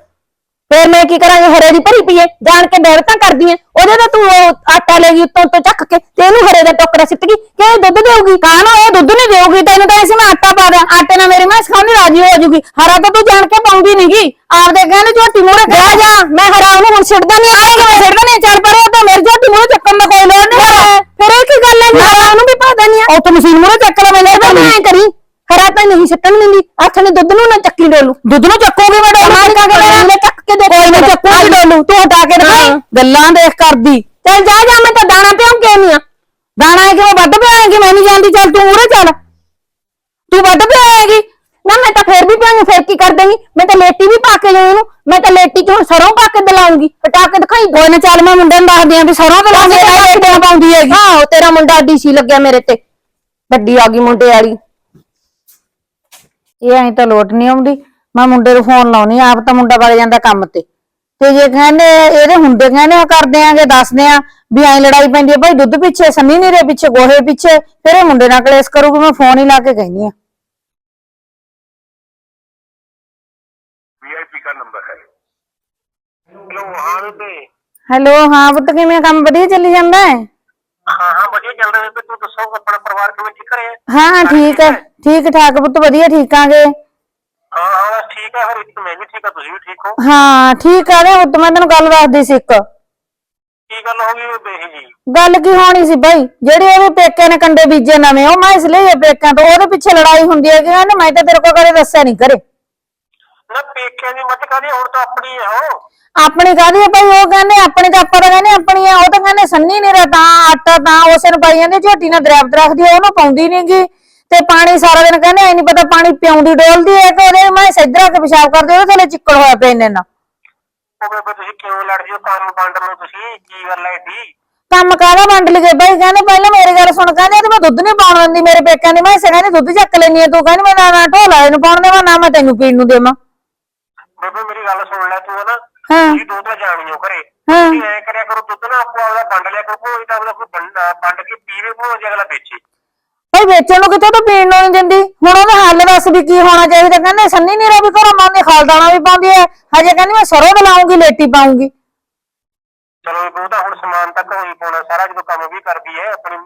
ਫੇਰ ਮੈਂ ਕੀ ਕਰਾਂਗੀ ਹਰੇ ਦੀ ਭਰੀ ਪੀਏ ਜਾਣ ਕੇ ਡਰ ਤਾਂ ਕਰਦੀ ਐ ਉਹਦੇ ਤਾਂ ਤੂੰ ਉਹ ਆਟਾ ਲੈ ਗਈ ਉੱਤੋਂ ਤੋਂ ਚੱਕ ਕੇ ਤੇ ਇਹਨੂੰ ਹਰੇ ਦਾ ਟੋਕਰਾ ਸਿੱਟ ਗਈ। ਕਿ ਇਹ ਦੁੱਧ ਦੇਊਗੀ? ਕਾਹਨੂੰ ਇਹ ਦੁੱਧ ਨਹੀਂ ਦੇਊਗੀ ਤੈਨੂੰ ਤਾਂ ਇਸੇ ਮੈਂ ਆਟਾ ਪਾ ਦਿਆਂ। ਆਟੇ ਨਾਲ ਮੇਰੀ ਮੈਂ ਸਿਖਾਉਂਦੀ ਰਾਜੀ ਹੋ ਜੂਗੀ ਹਰਾ ਤਾਂ ਤੂੰ ਜਾਣ ਕੇ ਪਾਉਂਦੀ ਨਹੀਂਗੀ ਆਪਦੇ ਕਹਿੰਦੇ ਝੋਟੀ ਮੂਹਰੇ ਜਾ ਜਾ ਮੈਂ ਹਰਾ ਉਹਨੂੰ ਹੁਣ ਸਿੱਟਦਾ ਨਹੀਂ ਆਏਗਾ ਮੈਂ ਸਿੱਟਦਾ ਨਹੀਂ ਚੱਲ ਪਰੇ ਤੇ ਮੇਰੀ ਝੋਟੀ ਮੂਹਰੇ ਚੱਕਣ ਦਾ ਕੋਈ ਲੋੜ ਨਹੀਂ ਫਿਰ ਇਹ ਕੀ ਗੱਲ ਐ ਮੈਂ ਉਹਨੂੰ ਵੀ ਪਾ ਦੇਣੀ ਆ ਉੱਥੇ ਮਸ਼ੀਨ ਮੂਹਰੇ ਚੱਕ ਲੈ ਮੈਨੂੰ ਮੈਂ ਕਰੀ ਹਰਾ ਤਾਂ ਨਹੀਂ ਸਿੱਟਣ ਦਿੰਦੀ। ਨੇ ਦੁੱਧ ਨੂੰ ਨਾ ਚੱਕੀ ਡੋਲੂ। ਦੁੱਧ ਨੂੰ ਚੱਕੋਗੇ ਮੈਂ ਡੋਲੂ ਕਾ ਕੇ ਲੈ ਚੱਕ ਕੇ ਦੇ ਕੋਈ ਡੋਲੂ ਤੂੰ ਹਟਾ ਕੇ ਦਿਖਾਈ। ਗੱਲਾਂ ਦੇਖ ਕਰਦੀ। ਚੱਲ ਜਾ ਜਾ ਮੈਂ ਤਾਂ ਦਾਣਾ ਪਿਉਂ ਕੇ ਨਹੀਂ ਆ ਦਾਣਾ ਇਹ ਕਿਵੇਂ ਵੱਢ ਪਿਆਏਗੀ ਮੈਂ ਨਹੀਂ ਜਾਂਦੀ ਚੱਲ ਤੂੰ ਉਰੇ ਚੱਲ। ਤੂੰ ਵੱਢ ਪਿਆਏਗੀ ਨਾ ਮੈਂ ਤਾਂ ਫੇਰ ਵੀ ਪਿਆਂਗੀ ਫੇਰ ਕੀ ਕਰ ਦੇਂਗੀ? ਮੈਂ ਤਾਂ ਲੇਟੀ ਵੀ ਪਾ ਕੇ ਜਾਉਂ ਇਹਨੂੰ। ਮੈਂ ਤਾਂ ਲੇਟੀ ਚ ਹੁਣ ਸਰੋਂ ਪਾ ਕੇ ਦਿਲਾਉਂਗੀ। ਹਟਾ ਕੇ ਦਿਖਾਈ। ਕੋਈ ਨਾ ਚੱਲ ਮੈਂ ਮੁੰਡੇ ਨੂੰ ਦੱਸਦੀ ਆਂ ਵੀ ਸਰੋਂ ਲਾਉਂਦੇ ਇਹ ਕਿੱਦਾਂ ਪਾਉਂਦੀ ਹੈਗੀ? ਹਾਂ ਉਹ ਤੇਰਾ ਮੁੰਡਾ ਡੀਸੀ ਲੱਗਿਆ ਮੇਰੇ ਤੇ। ਵੱਡੀ ਆ ਗਈ ਮੁੰਡੇ ਵਾਲੀ। ਇਹ ਐਂ ਤਾਂ ਲੋਟ ਨਹੀਂ ਆਉਂਦੀ। ਮੈਂ ਮੁੰਡੇ ਨੂੰ ਫੋਨ ਲਾਉਣੀ ਆਪ ਤਾਂ ਮੁੰਡਾ ਵਗ ਜਾਂਦਾ ਕੰਮ ਤੇ। ਤੇ ਜੇ ਕਹਿੰਦੇ ਇਹਦੇ ਹੁੰਦੇ ਕਹਿੰਦੇ ਆ ਕਰ ਦਿਆਂਗੇ ਦੱਸਦੇ ਆ ਵੀ ਐਂ ਲੜਾਈ ਪੈਂਦੀ ਆ। ਭਾਈ ਦੁੱਧ ਪਿੱਛੇ ਸੰਨੀ ਨੀਰੇ ਪਿੱਛੇ ਗੋਹੇ ਪਿੱਛੇ ਫਿਰ ਮੁੰਡੇ ਨਾਲ ਕਲੇਸ਼ ਕਰੂਗੀ ਮੈਂ ਫੋਨ ਹੀ ਲਾ ਕੇ ਕਹਿੰਦੀ ਆ। वीआईपी का नंबर है हेलो हाँ रुपये ਹੈਲੋ ਹਾਂ ਪੁੱਤ ਕਿਵੇਂ ਕੰਮ ਵਧੀਆ ਚੱਲੀ ਜਾਂਦਾ ਹੈ? हाँ हाँ बढ़िया चल रहा है तो तू दसो अपना परिवार किमें ठीक है ਹਾਂ ਠੀਕ ਹੈ ਠੀਕ ਠਾਕ ਪੁੱਤ ਵਧੀਆ ਠੀਕ ਆਂਗੇ। ਠੀਕ ਹੈ ਫਿਰ ਇੱਕ ਮੈਂ ਵੀ ਠੀਕ ਆ ਤੁਸੀਂ ਵੀ ਠੀਕ ਹੋ? ਹਾਂ ਠੀਕ ਆ ਨਾ ਉਦੋਂ ਮੈਂ ਤੈਨੂੰ ਗੱਲ ਦੱਸਦੀ ਸੀ ਇੱਕ। ਕੀ ਗੱਲ ਹੋ ਗਈ ਉਹ ਦੇਹੀ ਜੀ? ਗੱਲ ਕੀ ਹੋਣੀ ਸੀ ਬਾਈ? ਜਿਹੜੇ ਉਹਦੇ ਪੇਕਿਆਂ ਨੇ ਕੰਡੇ ਬੀਜੇ ਨਵੇਂ ਉਹ ਮੈਂ ਇਸ ਲਈ ਇਹ ਪੇਕਿਆਂ ਤੋਂ ਉਹਦੇ ਪਿੱਛੇ ਲੜਾਈ ਹੁੰਦੀ ਹੈ ਕਿ ਕਹਿੰਦਾ ਮੈਂ ਤਾਂ ਤੇਰੇ ਕੋਲ ਕਰੇ ਦੱਸਿਆ ਨਹੀਂ ਕਰੇ ਨਾ ਪੇਕਿਆਂ ਦੀ ਮਤ ਕਾਦੀ ਹੁਣ ਤਾਂ ਆਪਣੀ ਹੈ ਉਹ। ਆਪਣੀ ਕਾਦੀ ਭਾਈ ਉਹ ਕਹਿੰਦੇ ਆਪਣੇ ਤਾਂ ਆਪਾਂ ਕਹਿੰਦੇ ਆਪਣੀ ਆ ਉਹ ਤਾਂ ਕਹਿੰਦੇ ਸੰਨੀ ਨੇ ਤਾਂ ਆਟਾ ਤਾਂ ਉਸੇ ਨੂੰ ਪਾਈ ਜਾਂਦੇ ਝੋਟੀ ਨਾਲ ਦਰਬ ਦਰਖਦੀ ਉਹਨੂੰ ਪਾਉਂਦੀ ਨਹੀਂਗੀ ਤੇ ਪਾਣੀ ਸਾਰਾ ਦਿਨ ਕਹਿੰਦੇ ਐ ਨਹੀਂ ਪਤਾ ਪਾਣੀ ਪਿਆਉਂਦੀ ਡੋਲਦੀ ਹੈ ਕਿ ਉਹਦੇ ਮੈਂ ਸਿੱਧਰਾ ਕੇ ਪਿਸ਼ਾਬ ਕਰਦੇ ਉਹਦੇ ਥੱਲੇ ਚਿੱਕੜ ਹੋਇਆ ਪਿਆ ਇੰਨੇ ਨਾਲ। ਉਹ ਬੇਬੇ ਤੁਸੀਂ ਕਿਉਂ ਲੜਦੇ ਹੋ ਕੰਮ ਵੰਡ ਲਓ ਤੁਸੀਂ ਕੀ ਗੱਲ ਹੈ ਏਡੀ ਕੰਮ ਕਾਹਦਾ ਵੰਡ ਲਗੇ ਬਾਈ? ਕਹਿੰਦੇ ਪਹਿਲਾਂ ਮੇਰੀ ਗੱਲ ਸੁਣ ਕਹਿੰਦੇ ਤੇ ਮੈਂ ਦੁੱਧ ਨਹੀਂ ਪਾਉਣ ਦਿੰਦੀ ਮੇਰੇ ਪੇਕਿਆਂ ਦੀ ਮੈਂ ਇਸੇ ਕਹਿੰਦੇ ਦੁੱਧ ਚੱਕ ਲੈਣੀ ਤੂੰ ਕਹਿੰਦੀ ਮੈਂ ਨਾ ਨਾ ਢੋਲਾ ਇਹਨੂੰ ਪਾਉਣ ਦੇਵਾਂ ਨਾ ਮੈਂ ਤੈਨੂੰ ਪੀਣ ਨੂੰ ਦੇਵਾਂ। ਬੇਬੇ ਮੇਰੀ ਗੱਲ ਸੁਣ ਲੈ ਤੂੰ ਨਾ। ਹਾਂ। ਦੋ ਤਾਂ ਜਾਣੀਓ ਘਰੇ। ਹਾਂ। ਤੁਸੀਂ ਐ ਕਰਿਆ ਕਰੋ ਦੁੱਧ ਨਾ ਆਪੋ ਆਪਦਾ ਵੰਡ ਲਿਆ ਕਰੋ ਕੋਈ ਤਾਂ ਆਪਦਾ ਕੋਈ ਵੰਡ ਵੰਡ ਕੇ ਪੀਵੇ ਭੋਜ ਅਗਲਾ ਵੇਚੇ। ਭਾਈ ਵੇਚਣ ਨੂੰ ਕਿਤੇ ਤਾਂ ਪੀਣ ਨੂੰ ਨਹੀਂ ਦਿੰਦੀ। ਹੁਣ ਉਹਦਾ ਹੱਲ ਦੱਸ ਵੀ ਕੀ ਹੋਣਾ ਚਾਹੀਦਾ। ਕਹਿੰਦੇ ਸੰਨੀ ਨੀਰਾ ਵੀ ਘਰੋਂ ਮੰਗਦੇ ਖਾਲਦਾਣਾ ਵੀ ਪਾਉਂਦੀ ਹੈ। ਹਜੇ ਕਹਿੰਦੀ ਮੈਂ ਸਰੋਂ ਲਾਉਂਗੀ ਲੇਟੀ ਪਾਉਂਗੀ। ਚਲੋ ਇਹ ਤਾਂ ਹੁਣ ਸਮਾਨ ਤੱਕ ਹੋਈ ਪਾਉਣਾ ਸਾਰਾ ਜਦੋਂ ਕੰਮ ਵੀ ਕਰਦੀ ਹੈ ਆਪਣੀ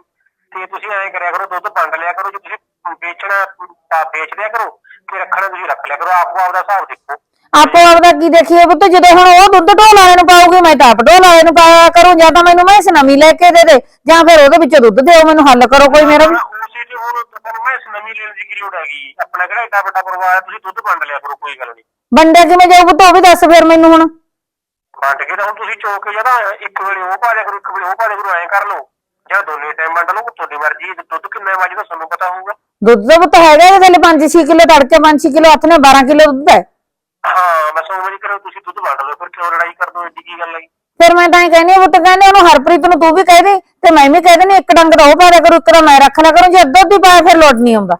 ਤੇ ਤੁਸੀਂ ਐਂ ਕਰਿਆ ਕਰੋ ਦੁੱਧ ਵੰਡ ਲਿਆ ਕਰੋ ਜੇ ਤੁਸੀਂ ਵੇਚਣਾ ਤਾਂ ਵੇਚ ਲਿਆ ਕਰੋ ਤੇ ਰੱਖਣਾ ਤੁਸੀਂ ਰੱਖ ਲਿਆ ਕਰੋ ਆਪੋ ਆਪਦਾ ਹਿਸਾਬ ਦੇਖੋ। ਆਪੋ ਆਪਦਾ ਕੀ ਦੇਖੀਏ ਪੁੱਤ ਜਦੋਂ ਹੁਣ ਉਹ ਦੁੱਧ ਢੋਲ ਵਾਲੇ ਨੂੰ ਪਾਉਗੀ ਮੈਂ ਤਾਂ ਆਪ ਢੋਲ ਵਾਲੇ ਨੂੰ ਪਾਇਆ ਕਰੂੰ ਜਾਂ ਤਾਂ ਮੈਨੂੰ ਮੈਂ ਇਸ ਨਵੀਂ ਲੈ ਕੇ ਦੇ ਦੇ ਜਾਂ ਫਿਰ ਉਹਦੇ ਵਿੱਚੋਂ ਦੁੱਧ ਦਿਓ ਮੈਨੂੰ ਹੱਲ ਕਰੋ ਕੋਈ ਮੇਰਾ ਵੀ। ਹੁਣ ਤੁਹਾਨੂੰ ਮੈਂ ਇਸ ਨਵੀਂ ਲੈਣ ਦੀ ਕੀ ਲੋੜ ਹੈਗੀ? ਆਪਣਾ ਕਿਹੜਾ ਏਡਾ ਵੱਡਾ ਪਰਿਵਾਰ ਹੈ ਤੁਸੀਂ ਦੁੱਧ ਵੰਡ ਲਿਆ ਕਰੋ ਕੋਈ ਗੱਲ ਨਹੀਂ ਬੰਦੇ ਕਿਵੇਂ ਜਾਊ ਪੁੱਤ ਉਹ ਵੀ ਦੱਸ ਫਿਰ ਮੈਨੂੰ ਹੁਣ। ਵੰਡ ਕੇ ਤਾਂ ਹੁਣ ਤੁਸੀਂ ਚੌਕ ਜਾਂ ਤਾਂ ਇੱਕ ਵੇਲੇ ਉਹ ਪਾ ਲਿਆ ਕਰੋ ਇੱਕ ਵੇਲੇ ਉਹ ਪਾ ਲਿਆ ਕਰੋ ਐਂ ਕਰ ਲਓ। ਜਾਂ ਦੋਨੇ ਟਾਈਮ ਵੰਡ ਲਓ ਤੁਹਾਡੀ ਮਰਜ਼ੀ ਹੈ ਦੁੱਧ ਕਿੰਨੇ ਵਜੇ ਦਾ ਤੁਹਾਨੂੰ ਪਤਾ ਹੋਊਗਾ। ਦੁੱਧ ਦਾ ਪੁੱਤ ਹੈਗਾ ਇਹਦੇ ਥੱਲੇ 5-6 ਕਿਲੋ ਤੜਕੇ 5-6 ਕਿਲੋ ਹੱਥ ਨੇ 12 ਕਿਲੋ ਦੁੱਧ ਹੈ। ਹਾਂ ਬਸ ਉਹ ਵਜੇ ਕਰੋ ਤੁਸੀਂ ਦੁੱਧ ਵੰਡ ਲਓ ਫਿਰ ਕਿਉਂ ਲੜਾਈ ਕਰ ਦੋ ਏਡੀ ਕੀ ਗੱਲ ਹੈਗੀ। ਫਿਰ ਮੈਂ ਤਾਂ ਆ ਪੁੱਤ ਕਹਿੰਦੇ ਉਹਨੂੰ ਹਰਪ੍ਰੀਤ ਨੂੰ ਤੂੰ ਵੀ ਕਹਿ ਦੇ ਤੇ ਮੈਂ ਵੀ ਕਹਿ ਦੇਣੀ ਇੱਕ ਡੰਗ ਦਾ ਉਹ ਪਾ ਦਿਆ ਕਰੂ ਇੱਕ ਦਾ ਮੈਂ ਰੱਖ ਲਿਆ ਕਰੂੰ ਜੇ ਅੱਧੋ ਅੱਧੀ ਪਾਇਆ ਫਿਰ ਲੋਟ ਨਹੀਂ ਆਉਂਦਾ।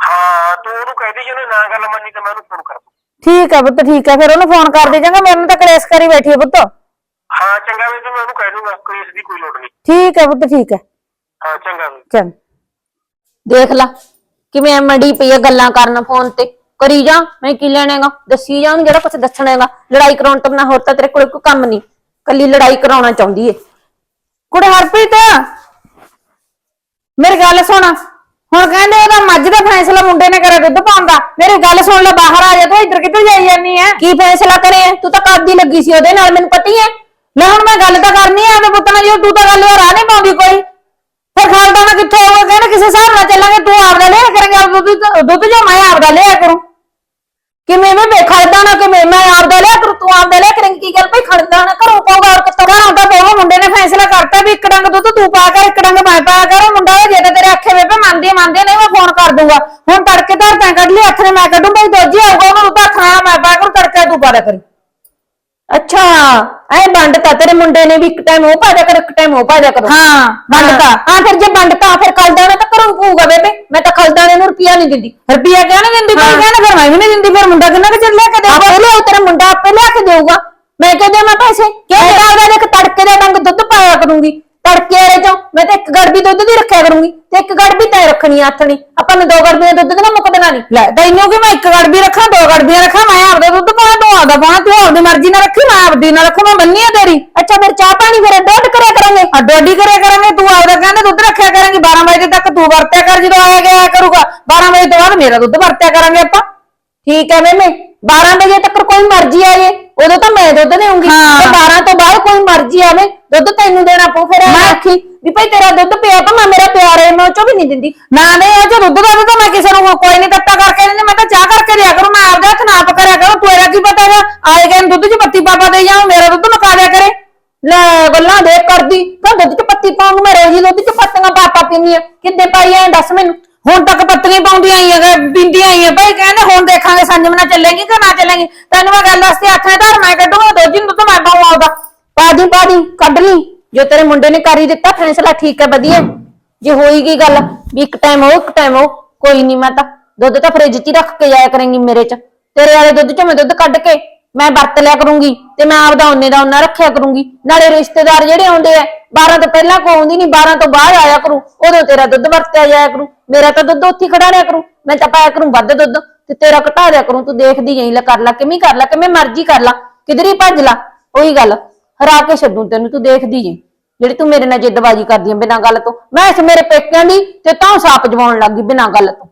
ਹਾਂ ਤੂੰ ਉਹਨੂੰ ਕਹਿ ਦੇ ਜੇ ਉਹਨੇ ਨਾ ਗੱਲ ਮੰਨੀ ਤਾਂ ਮੈਂ ਉਹਨੂੰ ਫੋਨ ਕਰ ਦੂੰ। ਠੀਕ ਹੈ ਪੁੱਤ ਠੀਕ ਹੈ ਫਿਰ ਉਹਨੂੰ ਫੋਨ ਕਰ ਦੇ ਜਾਂਗਾ ਮੈਨੂੰ ਤਾਂ ਕਲੇਸ਼ ਕਰੀ ਬੈਠੀ ਹੈ ਪੁੱਤ। ਹਾਂ ਚੰਗਾ ਵੀ ਮੈਂ ਉਹਨੂੰ ਕਹਿ ਦੂੰਗਾ ਕੋਈ ਇਸ ਦੀ ਕੋਈ ਲੋੜ ਨਹੀਂ। ਠੀਕ ਹੈ ਪੁੱਤ ਠੀਕ ਹੈ ਹਾਂ ਚੰਗਾ ਵੀ। ਚਲ। ਦੇਖ ਲਾ ਕਿਵੇਂ ਮੜੀ ਪਈ ਆ ਗੱਲਾਂ ਕਰਨ ਫੋਨ ਤੇ। ਕਰੀ ਜਾ ਮੈਂ ਕੀ ਲੈਣਾਗਾ? ਦੱਸੀ ਜਾ ਉਹਨੂੰ ਜਿਹੜਾ ਕੁਝ ਦੱਸਣਾ ਹੈਗਾ ਲੜਾਈ ਕਰਾਉਣ ਤੋਂ ਬਿਨਾ ਹੋਰ ਤਾਂ ਤੇਰੇ ਕੋਲ ਕੋਈ ਕੰਮ ਨਹੀਂ। ਕੱਲੀ ਲੜਾਈ ਕਰਾਉਣਾ ਚਾਹੁੰਦੀ ਏ। ਕੁੜੇ ਹਰਪ੍ਰੀਤ, ਮੇਰੀ ਗੱਲ ਸੁਣ। ਹੁਣ ਕਹਿੰਦੇ ਉਹਦਾ ਮੱਝ ਦਾ ਫੈਸਲਾ ਮੁੰਡੇ ਨੇ ਕਰਿਆ ਦੁੱਧ ਪਾਉਣ ਦਾ। ਮੇਰੀ ਗੱਲ ਸੁਣ ਲੈ, ਬਾਹਰ ਆ ਜਾ, ਤੂੰ ਇੱਧਰ ਕਿੱਧਰ ਜਾਈ ਜਾਨੀ ਐ ਕੀ ਫੈਸਲਾ ਕਰੇ? ਤੂੰ ਤਾਂ ਕਰਦੀ ਲੱਗੀ ਸੀ ਉਹਦੇ ਨਾਲ, ਮੈਨੂੰ ਪਤੀ ਹੈ ਲੈ ਹੁਣ ਮੈਂ ਗੱਲ ਤਾਂ ਕਰਨੀ ਆ ਆਪਦੇ ਪੁੱਤ ਨਾਲ, ਜੇ ਤੂੰ ਤਾਂ ਗੱਲ ਰਾਹ ਨਹੀਂ ਪਾਉਂਦੀ ਕੋਈ। ਫਿਰ ਖਾਲਦਾ ਮੈਂ ਕਿੱਥੋਂ ਆਊਗਾ ਕਹਿੰਦਾ ਕਿਸੇ ਹਿਸਾਬ ਨਾਲ ਚੱਲਾਂਗੇ, ਤੂੰ ਆਪਦਾ ਲਿਆ ਕਰਾਂਗੇ ਦੁੱਧ ਦੁੱਧ ਜੋ ਮੈਂ ਆਪਦਾ ਲਿਆ ਕਰੂੰ। ਕਿਵੇਂ ਮੈਂ ਵੇਖਦਾ ਨਾ ਕਿਵੇਂ ਮੈਂ ਆਪਦਾ ਲਿਆ ਕਰ ਤੂੰ ਆਪਦਾ ਲਿਆ ਕਰੇਂਗੀ ਕੀ ਗੱਲ ਭਾਈ ਖੜਦਾ ਨਾ ਘਰੋਂ ਪਾਉਂਗਾ ਔਰ ਕਿੱਥੋਂ ਘਰੋਂ ਤਾਂ ਬਹੁਤ ਮੁੰਡੇ ਨੇ ਫੈਸਲਾ ਕਰਤਾ ਵੀ ਇੱਕ ਡੰਗ ਦੁੱਧ ਤੂੰ ਪਾ ਕਰ ਇੱਕ ਡੰਗ ਮੈਂ ਪਾ ਕਰ ਉਹ ਮੁੰਡਾ ਜੇ ਤਾਂ ਤੇਰੇ ਅੱਖੇ ਵੇਪੇ ਮੰਨਦੀ ਆ, ਮੰਨਦੀ ਨਹੀਂ ਮੈਂ ਫੋਨ ਕਰ ਦੂੰਗਾ। ਹੁਣ ਤੜਕੇ ਧਰ ਤਾਂ ਕੱਢ ਲਈ ਹੱਥ ਨੇ ਮੈਂ ਕੱਢੂ ਭਾਈ ਦੋਜੀ ਆਊਗਾ ਉਹਨੂੰ ਦੁੱਧ ਖਾਇਆ ਮੈਂ ਪਾ ਕਰ ਤੜਕੇ ਤੂੰ ਪਾ ਦਿਆ ਕਰੀ। ਅੱਛਾ। ਐ ਵੰਡਤਾ ਤੇਰੇ ਮੁੰਡੇ ਨੇ ਵੀ ਇੱਕ ਟਾਈਮ ਉਹ ਦਿਆ ਕਰ ਇੱਕ ਟਾਈਮ ਉਹ ਦਿਆ ਕਰੋ। ਹਾਂ ਵੰਡਤਾ ਹਾਂ। ਫਿਰ ਜੇ ਵੰਡਤਾ ਫਿਰ ਖਲਦਾਣਾ ਤਾਂ ਘਰੋਂ ਪਊਗਾ ਬੇਬੇ। ਮੈਂ ਤਾਂ ਖਲਦਾਣੇ ਨੂੰ ਰੁਪਿਆ ਨਹੀਂ ਦਿੰਦੀ। ਰੁਪਿਆ ਕਿਉਂ ਨਹੀਂ ਦਿੰਦੀ? ਭਾਈ ਕਹਿੰਦਾ ਫਿਰ ਮੈਂ ਵੀ ਨਹੀਂ ਦਿੰਦੀ ਫਿਰ ਮੁੰਡਾ ਕਿੰਨਾ ਕਿ ਚੱਲ ਲਿਆ ਕੇ ਦੇਊਗਾ? ਆਪੇ ਲਿਆਓ ਤੇਰਾ ਮੁੰਡਾ ਆਪੇ ਲਿਆ ਕੇ ਦੇਊਗਾ। ਮੈਂ ਕਿਉਂ ਦੇਵਾਂ ਪੈਸੇ। ਕਿਉਂ ਉਹਦਾ ਦੇਖ ਤੜਕੇ ਦਾ ਡੰਗ ਦੁੱਧ ਪਾਇਆ ਕਰੂੰਗੀ। ਤੜਕੇ ਵਾਲੇ ਚੋਂ ਮੈਂ ਤਾਂ ਇੱਕ ਗੜਬੀ ਦੁੱਧ ਦੀ ਰੱਖਿਆ ਕਰੂੰਗੀ ਤੇ ਇੱਕ ਗੜਬੀ ਤੈਂ ਰੱਖਣੀ ਆ ਹੱਥਣੀ ਆਪਾਂ ਨੂੰ ਦੋ ਗੜਬੀਆਂ ਦੁੱਧ ਦੀਆਂ ਮੁੱਕਦਣਾ ਨਹੀਂ। ਲੈ ਤੈਨੂੰ ਕਿ ਮੈਂ ਇੱਕ ਗੜਬੀ ਰੱਖਾਂ ਦੋ ਗੜਬੀਆਂ ਰੱਖਾਂ ਮੈਂ ਆਪਦਾ ਦੁੱਧ ਪਾਉਣਾ ਤੂੰ ਆਪਦਾ ਪਾਉਣਾ ਤੂੰ ਆਪਦੀ ਮਰਜ਼ੀ ਨਾਲ ਰੱਖੀ ਮੈਂ ਆਪਦੀ ਨਾਲ ਰੱਖੂ ਮੈਂ ਬੰਨੀ ਆ ਤੇਰੀ। ਅੱਛਾ ਫਿਰ ਚਾਹ ਪਾਣੀ ਫਿਰ ਡੋਟ ਕਰਿਆ ਕਰਾਂਗੇ? ਅੱਡੋ ਅੱਡੀ ਕਰਿਆ ਕਰਾਂਗੇ ਤੂੰ ਆਪਦਾ ਕਹਿੰਦਾ ਦੁੱਧ ਰੱਖਿਆ ਕਰਾਂਗੀ 12 ਵਜੇ ਤੱਕ ਤੂੰ ਵਰਤਿਆ ਕਰ ਜਦੋਂ ਆਇਆ ਗਿਆ ਕਰੂਗਾ। 12 ਵਜੇ ਤੋਂ ਬਾਅਦ ਮੇਰਾ ਦੁੱਧ ਵਰਤਿਆ ਕਰਾਂਗੇ ਆਪਾਂ। ਠੀਕ ਹੈ ਮੈਨੇ 12 ਵਜੇ ਤੱਕ ਕੋਈ ਮਰਜ਼ੀ ਆ ਜੇ। ਉਦੋਂ ਤਾਂ ਮੈਂ ਦੁੱਧ ਦੇਵਾਂਗੀ ਹਾਂ। ਤੇ 12 ਤੋਂ ਬਾਅਦ ਕੋਈ ਮਰਜ਼ੀ ਆਵੇ ਦੁੱਧ ਤੈਨੂੰ ਦੇਣਾ ਪਊ ਫਿਰ ਮੈਂ ਆਖੀ ਵੀ ਭਾਈ ਤੇਰਾ ਦੁੱਧ ਪਿਆ ਤਾਂ ਮੈਂ ਮੇਰਾ ਪਿਆਰ ਹੈ ਮੈਂ ਉਹ ਚੋਂ ਵੀ ਨਹੀਂ ਦਿੰਦੀ। ਨਾ ਨਹੀਂ ਉਹ ਚ ਦੁੱਧ ਦਾ ਤਾਂ ਮੈਂ ਕਿਸੇ ਨੂੰ ਕੋਈ ਨਹੀਂ ਤੱਤਾ ਕਰਕੇ ਦਿੰਦੀ ਮੈਂ ਤਾਂ ਚਾਹ ਕਰਕੇ ਦਿਆ ਕਰੂੰ ਮੈਂ ਆਪਦਾ ਹੱਥ ਨਾਪ ਕਰਿਆ ਕਰੂੰ ਤੂੰ ਇਹਦਾ ਕੀ ਪਤਾ ਵਾ ਆਏ ਗਏ ਨੂੰ ਦੁੱਧ ਚ ਪੱਤੀ ਪਾਪਾ ਦੇ ਜਾਉਂ ਮੇਰਾ ਦੁੱਧ ਮੁਕਾ ਦਿਆ ਕਰੇ। ਲੈ ਗੱਲਾਂ ਦੇ ਕਰਦੀ ਤਾਂ ਦੁੱਧ ਚ ਪੱਤੀ ਪਾਉਂ ਮੈਂ ਰੋਜ਼ ਹੀ ਦੁੱਧ ਚ ਪੱਤੀਆਂ ਪਾਪਾ ਪੀਂਦੀ ਆ ਕਿੱਦੇ ਪਾਈ ਐ ਦੱਸ ਮੈਨੂੰ। ਹੁਣ ਤੱਕ ਪੱਤੀਆਂ ਪਾਉਂਦੀਆਂ ਆਈਆਂ ਗਾ, ਪੀਂਦੀਆਂ ਆਈਆਂ। ਭਾਈ ਕਹਿੰਦੇ ਹੁਣ ਦੇਖਾਂਗੇ ਸੰਜਮ ਨਾਲ ਚੱਲੇਗੀ ਕਿ ਨਾ ਚੱਲੇਗੀ? ਤੈਨੂੰ ਮੈਂ ਗੱਲ ਦੱਸਦੀ ਹੱਥ ਧਰ ਮੈਂ ਕੱਢੂਗਾ ਦੋਜੀ ਨੂੰ ਦੁੱਧ ਮੈਂ ਪਾਉਂ ਆਉਦਾ ਪਾ ਦੀ ਕੱਢ ਲਈ। ਜੋ ਤੇਰੇ ਮੁੰਡੇ ਨੇ ਕਰ ਹੀ ਦਿੱਤਾ ਫੈਸਲਾ ਠੀਕ ਹੈ ਵਧੀਆ। ਜੇ ਹੋਈਗੀ ਗੱਲ ਵੀ ਇੱਕ ਟਾਈਮ ਉਹ ਇੱਕ ਟਾਈਮ ਉਹ ਕੋਈ ਨਹੀਂ ਮੈਂ ਤਾਂ ਦੁੱਧ ਤਾਂ ਫ੍ਰਿਜ 'ਚ ਹੀ ਰੱਖ ਕੇ ਜਾਇਆ ਕਰੇਂਗੀ ਮੇਰੇ 'ਚ। ਤੇਰੇ ਵਾਲੇ ਦੁੱਧ 'ਚੋਂ ਮੈਂ ਦੁੱਧ ਕੱਢ ਕੇ ਮੈਂ ਵਰਤ ਲਿਆ ਕਰੂੰਗੀ ਤੇ ਮੈਂ ਆਪਦਾ ਉਹਨੇ ਦਾ ਉਹਨਾਂ ਰੱਖਿਆ ਕਰੂੰਗੀ। ਨਾਲੇ ਰਿਸ਼ਤੇਦਾਰ ਜਿਹੜੇ ਆਉਂਦੇ ਆ 12 ਤੋਂ ਪਹਿਲਾਂ ਕੋ ਆਉਂਦੀ ਨਹੀਂ 12 ਤੋਂ ਬਾਅਦ ਆਇਆ ਕਰੂ, ਉਦੋਂ ਤੇਰਾ ਦੁੱਧ ਵਰਤਿਆ ਜਾਇਆ ਕਰੂ, ਮੇਰਾ ਤਾਂ ਦੁੱਧ ਉੱਥੇ ਖੜਾ ਲਿਆ ਕਰੂ, ਮੈਂ ਤਾਂ ਪਾਇਆ ਕਰੂੰ ਵੱਧ ਦੁੱਧ ਤੇ ਤੇਰਾ ਘਟਾ ਦਿਆ ਕਰੂੰ, ਤੂੰ ਦੇਖਦੀ ਜਾਈ ਲੈ ਕਰ ਲੈ, ਕਿਵੇਂ ਕਰ ਲੈ, ਕਿਵੇਂ ਮਰਜ਼ੀ ਕਰ ਲੈ, ਕਿਧਰ ਹੀ ਭੱਜ ਲੈ, ਉਹੀ ਗੱਲ, ਹਰਾ ਕੇ ਛੱਡੂ ਤੈਨੂੰ, ਤੂੰ ਦੇਖਦੀ ਜਾਈ ਜਿਹੜੀ ਤੂੰ ਮੇਰੇ ਨਾਲ ਜਿੱਦਬਾਜੀ ਕਰਦੀ ਆਂ ਬਿਨਾਂ ਗੱਲ ਤੋਂ। ਮੈਂ ਇਸ ਮੇਰੇ ਪੇਕਿਆਂ ਦੀ ਤੇ ਤਾਂ ਸਾਪ ਜਵਾਉਣ ਲੱਗੀ ਬਿਨਾਂ ਗੱਲ ਤੋਂ।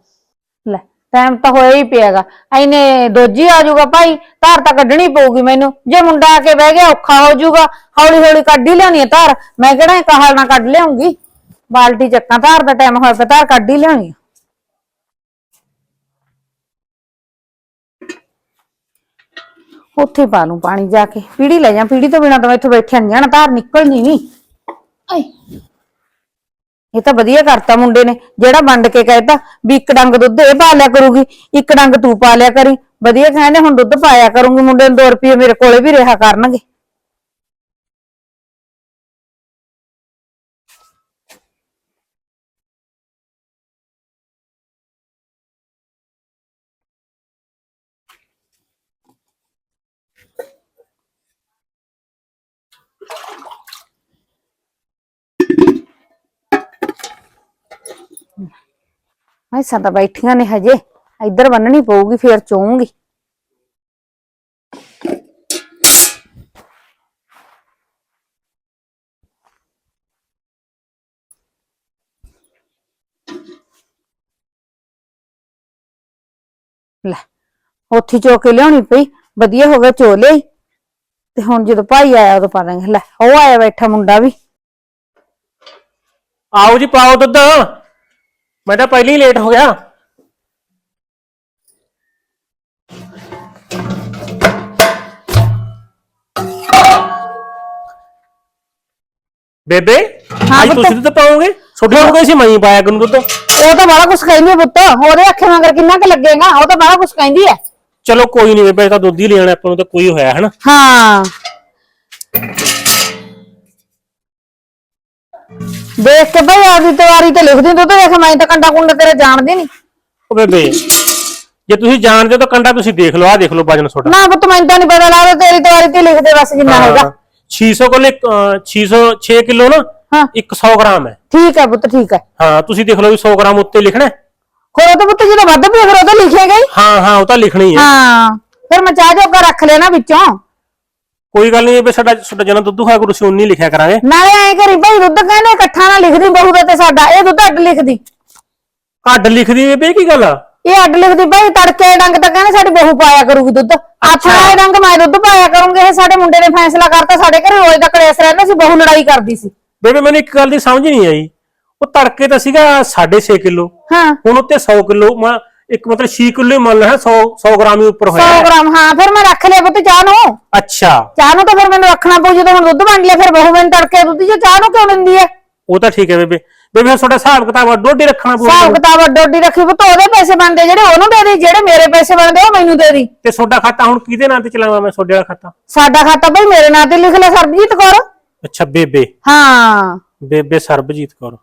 ਲੈ ਟਾਈਮ ਤਾਂ ਹੋਇਆ ਹੀ ਪਿਆਗਾ। ਐਨੇ ਦੋਜੀ ਆ ਜਾਊਗਾ ਭਾਈ, ਧਾਰ ਤਾਂ ਕੱਢਣੀ ਪਊਗੀ ਮੈਨੂੰ। ਜੇ ਮੁੰਡਾ ਆ ਕੇ ਬਹਿ ਗਿਆ, ਔਖਾ ਹੋ ਜਾਊਗਾ। ਹੌਲੀ ਹੌਲੀ ਕੱਢ ਹੀ ਲਿਆਉਣੀ ਆ ਧਾਰ। ਮੈਂ ਕਿਹੜਾ ਕਹਾਲ ਨਾਲ ਕੱਢ ਲਿਆਉਂਗੀ? ਬਾਲਟੀ ਚੱਕਾਂ, ਧਾਰ ਦਾ ਟਾਈਮ ਹੋਇਆ ਪਿਆ, ਧਾਰ ਕੱਢ ਹੀ ਲਿਆਉਣੀ ਆ। ਉੱਥੇ ਪਾ ਲੂੰ ਪਾਣੀ ਜਾ ਕੇ। ਪੀੜੀ ਲੈ ਜਾ, ਪੀੜੀ ਤੋਂ ਬਿਨਾਂ ਤਾਂ ਇੱਥੇ ਬੈਠਿਆ ਨਹੀਂ ਜਾਣਾ ਧਾਰ ਨਿਕਲਣੀ ਨਹੀਂ ਆਏ। ਇਹ ਤਾਂ ਵਧੀਆ ਕਰਤਾ ਮੁੰਡੇ ਨੇ, ਜਿਹੜਾ ਵੰਡ ਕੇ ਕਹਿਤਾ ਵੀ ਇੱਕ ਡੰਗ ਦੁੱਧ ਇਹ ਪਾ ਲਿਆ ਕਰੂਗੀ, ਇੱਕ ਡੰਗ ਤੂੰ ਪਾ ਲਿਆ ਕਰੀ, ਵਧੀਆ ਕਹਿੰਦੇ ਹੁਣ ਦੁੱਧ ਪਾਇਆ ਕਰੂੰਗੀ ਮੁੰਡੇ ਨੂੰ 2 ਰੁਪਏ ਮੇਰੇ ਕੋਲੇ ਵੀ ਰਿਹਾ ਕਰਨਗੇ। ਐਸਾਂ ਤਾਂ ਬੈਠੀਆਂ ਨੇ ਹਜੇ, ਇੱਧਰ ਬੰਨਣੀ ਪਊਗੀ, ਫੇਰ ਚੋਊਂਗੀ ਲੈ, ਉੱਥੇ ਚੋ ਕੇ ਲਿਆਉਣੀ ਪਈ, ਵਧੀਆ ਹੋ ਗਿਆ, ਚੋ ਲਈ ਤੇ ਹੁਣ ਜਦੋਂ ਭਾਈ ਆਇਆ, ਉਦੋਂ ਪਾ ਲਾਂਗੇ ਲੈ, ਉਹ ਆਇਆ ਬੈਠਾ ਮੁੰਡਾ ਵੀ। ਆਓ ਜੀ, ਪਾਓ ਦੁੱਧ। ਮੈਂ ਤਾਂ ਪਹਿਲਾਂ ਹੀ ਲੇਟ ਹੋ ਗਿਆ। ਬੇਬੇ ਹਾਂ ਅੱਜ ਪੁੱਤ। ਤੁਸੀਂ ਦੁੱਧ ਪਾਓਗੇ? ਛੋਟੇ ਹੋ ਗਏ ਸੀ ਮੈਂ ਹੀ ਪਾਇਆ ਕਰੂੰ ਦੁੱਧ। ਉਹ ਤਾਂ ਬੜਾ ਕੁਛ ਕਹਿੰਦੀ ਆ ਪੁੱਤ ਉਹਦੇ ਅੱਖੇ ਮਗਰ ਕਿੰਨਾ ਕੁ ਲੱਗੇਗਾ ਉਹ ਤਾਂ ਬੜਾ ਕੁਛ ਕਹਿੰਦੀ ਹੈ ਚਲੋ ਕੋਈ ਨਹੀਂ ਬੇਬੇ ਇਹ ਤਾਂ ਦੁੱਧ ਹੀ ਲੈਣਾ ਆਪਾਂ ਨੂੰ ਤਾਂ ਕੋਈ ਹੋਇਆ ਹਨਾ? ਹਾਂ। ਦੇਖ ਕੇ ਬਈ ਆਪਦੀ ਤਵਾਰੀ ਤੇ ਲਿਖਦੀ ਤੂੰ ਤਾਂ ਦੇਖ ਮੈਂ ਤਾਂ ਕੰਡਾ ਕੁੰਡਾ ਤੇਰਾ ਜਾਣਦੀ ਨਹੀਂ ਉਹ ਬੇਬੇ ਜੇ ਤੁਸੀਂ ਜਾਣਦੇ ਹੋ ਤਾਂ ਕੰਡਾ ਤੁਸੀਂ ਦੇਖ ਲਓ ਆਹ ਦੇਖ ਲਓ ਵਜਨ ਤੁਹਾਡਾ। ਨਾ ਪੁੱਤ ਮੈਨੂੰ ਤਾਂ ਨਹੀਂ ਪਤਾ ਲੱਗਦਾ ਤੇਰੀ ਤਵਾਰੀ ਤੇ ਲਿਖਦੇ ਬਸ ਜਿੰਨਾ ਹੈਗਾ। 600 ਕੋਲੇ 600 6 ਕਿਲੋ ਨਾ ਹਾਂ। 100 ਗ੍ਰਾਮ ਹੈ। ਠੀਕ ਹੈ ਪੁੱਤ ਠੀਕ ਹੈ। ਹਾਂ ਤੁਸੀਂ ਦੇਖ ਲਓ ਵੀ 100 ਗ੍ਰਾਮ ਉੱਤੇ ਲਿਖਣਾ। ਹੋਰ ਉਹ ਤਾਂ ਪੁੱਤ ਜਦੋਂ ਵੱਧ ਪਿਆ ਫਿਰ ਉਹ ਤਾਂ ਲਿਖੇਗਾ ਹੀ। ਹਾਂ ਹਾਂ ਉਹ ਤਾਂ ਲਿਖਣਾ ਹੀ ਹੈ। ਹਾਂ ਫਿਰ ਮੈਂ ਚਾਹ ਜੋਗਾ ਰੱਖ ਲੈਣਾ ਵਿੱਚੋਂ। ਕੋਈ ਗੱਲ ਨਹੀਂ ਬੇ ਸਾਡਾ ਸਾਡਾ ਜਨਾ ਦੁੱਧ ਹੋਇਆ ਕਰੂ ਅਸੀਂ ਉਨੀ ਲਿਖਿਆ ਕਰਾਂਗੇ। ਨਾਲੇ ਐਂ ਕਰੀ ਭਾਈ ਦੁੱਧ ਕਹਿੰਦੇ ਇਕੱਠਾ ਨਾ ਲਿਖਦੀ ਬਹੂ ਦਾ ਤੇ ਸਾਡਾ ਇਹ ਦੁੱਧ ਅੱਡ ਲਿਖਦੀ। ਅੱਡ ਲਿਖਦੀ ਏ ਬੇ ਕੀ ਗੱਲ ਆ? ਇਹ ਅੱਡ ਲਿਖਦੀ ਭਾਈ ਤੜਕੇ ਡੰਗ ਤਾਂ ਕਹਿੰਦੇ ਸਾਡੀ ਬਹੂ ਪਾਇਆ ਕਰੂਗੀ ਦੁੱਧ। ਆਥਾ ਵਾਲੇ ਡੰਗ ਮੈਂ ਦੁੱਧ ਪਾਇਆ ਕਰੂੰਗੀ ਇਹ ਸਾਡੇ ਮੁੰਡੇ ਨੇ ਫੈਸਲਾ ਕਰਤਾ ਸਾਡੇ ਘਰੇ ਰੋਜ਼ ਦਾ ਕਲੇਸ਼ ਰਹਿੰਦਾ ਸੀ ਬਹੂ ਲੜਾਈ ਕਰਦੀ ਸੀ। ਬੇਬੇ ਮੈਨੂੰ ਇੱਕ ਗੱਲ ਦੀ ਸਮਝ ਨਹੀਂ ਆਈ। ਉਹ ਤੜਕੇ ਤਾਂ ਸੀਗਾ 6.5 ਕਿਲੋ ਹਾਂ। ਹੁਣ ਉੱਤੇ 100 ਕਿਲੋ ਇੱਕ ਮਤਲਬ 6 ਕਿਲੋ ਹੀ ਮੰਨ ਲਾ 100 100 ਗ੍ਰਾਮ ਹੀ ਉੱਪਰ 100 ਹੋਇਆ। ਹੈ। ਗ੍ਰਾਮ ਹਾਂ ਫਿਰ ਮੈਂ ਰੱਖ ਲਿਆ ਪੁੱਤ ਚਾਹ ਨੂੰ। ਅੱਛਾ। ਚਾਹ ਨੂੰ ਤਾਂ ਫਿਰ ਮੈਨੂੰ ਰੱਖਣਾ ਪਊ ਜਦੋਂ ਹੁਣ ਦੁੱਧ ਬਣ ਲਿਆ ਫਿਰ ਬਹੂ ਮੈਨੂੰ ਤੜਕੇ ਦੁੱਧ ਚ ਚਾਹ ਨੂੰ ਕਿਉਂ ਦਿੰਦੀ ਹੈ ਉਹ ਤਾਂ ਠੀਕ ਹੈ ਬੇਬੇ। ਬੇਬੇ ਫਿਰ ਤੁਹਾਡਾ ਹਿਸਾਬ ਕਿਤਾਬ ਡੋਡੀ ਰੱਖਣਾ ਹਿਸਾਬ ਪਊਗਾ ਕਿਤਾਬ ਡੋਡੀ ਰੱਖੀ ਪੁੱਤ ਉਹਦੇ ਪੈਸੇ ਬਣਦੇ ਜਿਹੜੇ ਉਹਨੂੰ ਦੇ ਦੇ ਜਿਹੜੇ ਮੇਰੇ ਪੈਸੇ ਬਣਦੇ ਉਹ ਮੈਨੂੰ ਦੇ ਦੀ। ਤੇ ਤੁਹਾਡਾ ਖਾਤਾ ਹੁਣ ਕਿਹਦੇ ਨਾਂ ਤੇ ਚਲਾਵਾਂ ਮੈਂ ਤੁਹਾਡੇ ਵਾਲਾ ਖਾਤਾ? ਸਾਡਾ ਖਾਤਾ ਭਾਈ ਮੇਰੇ ਨਾਂ ਤੇ ਲਿਖ ਲੈ ਸਰਬਜੀਤ ਕੌਰ। ਅੱਛਾ ਬੇਬੇ। ਹਾਂ। ਬੇਬੇ ਸਰਬਜੀਤ ਕੌਰ।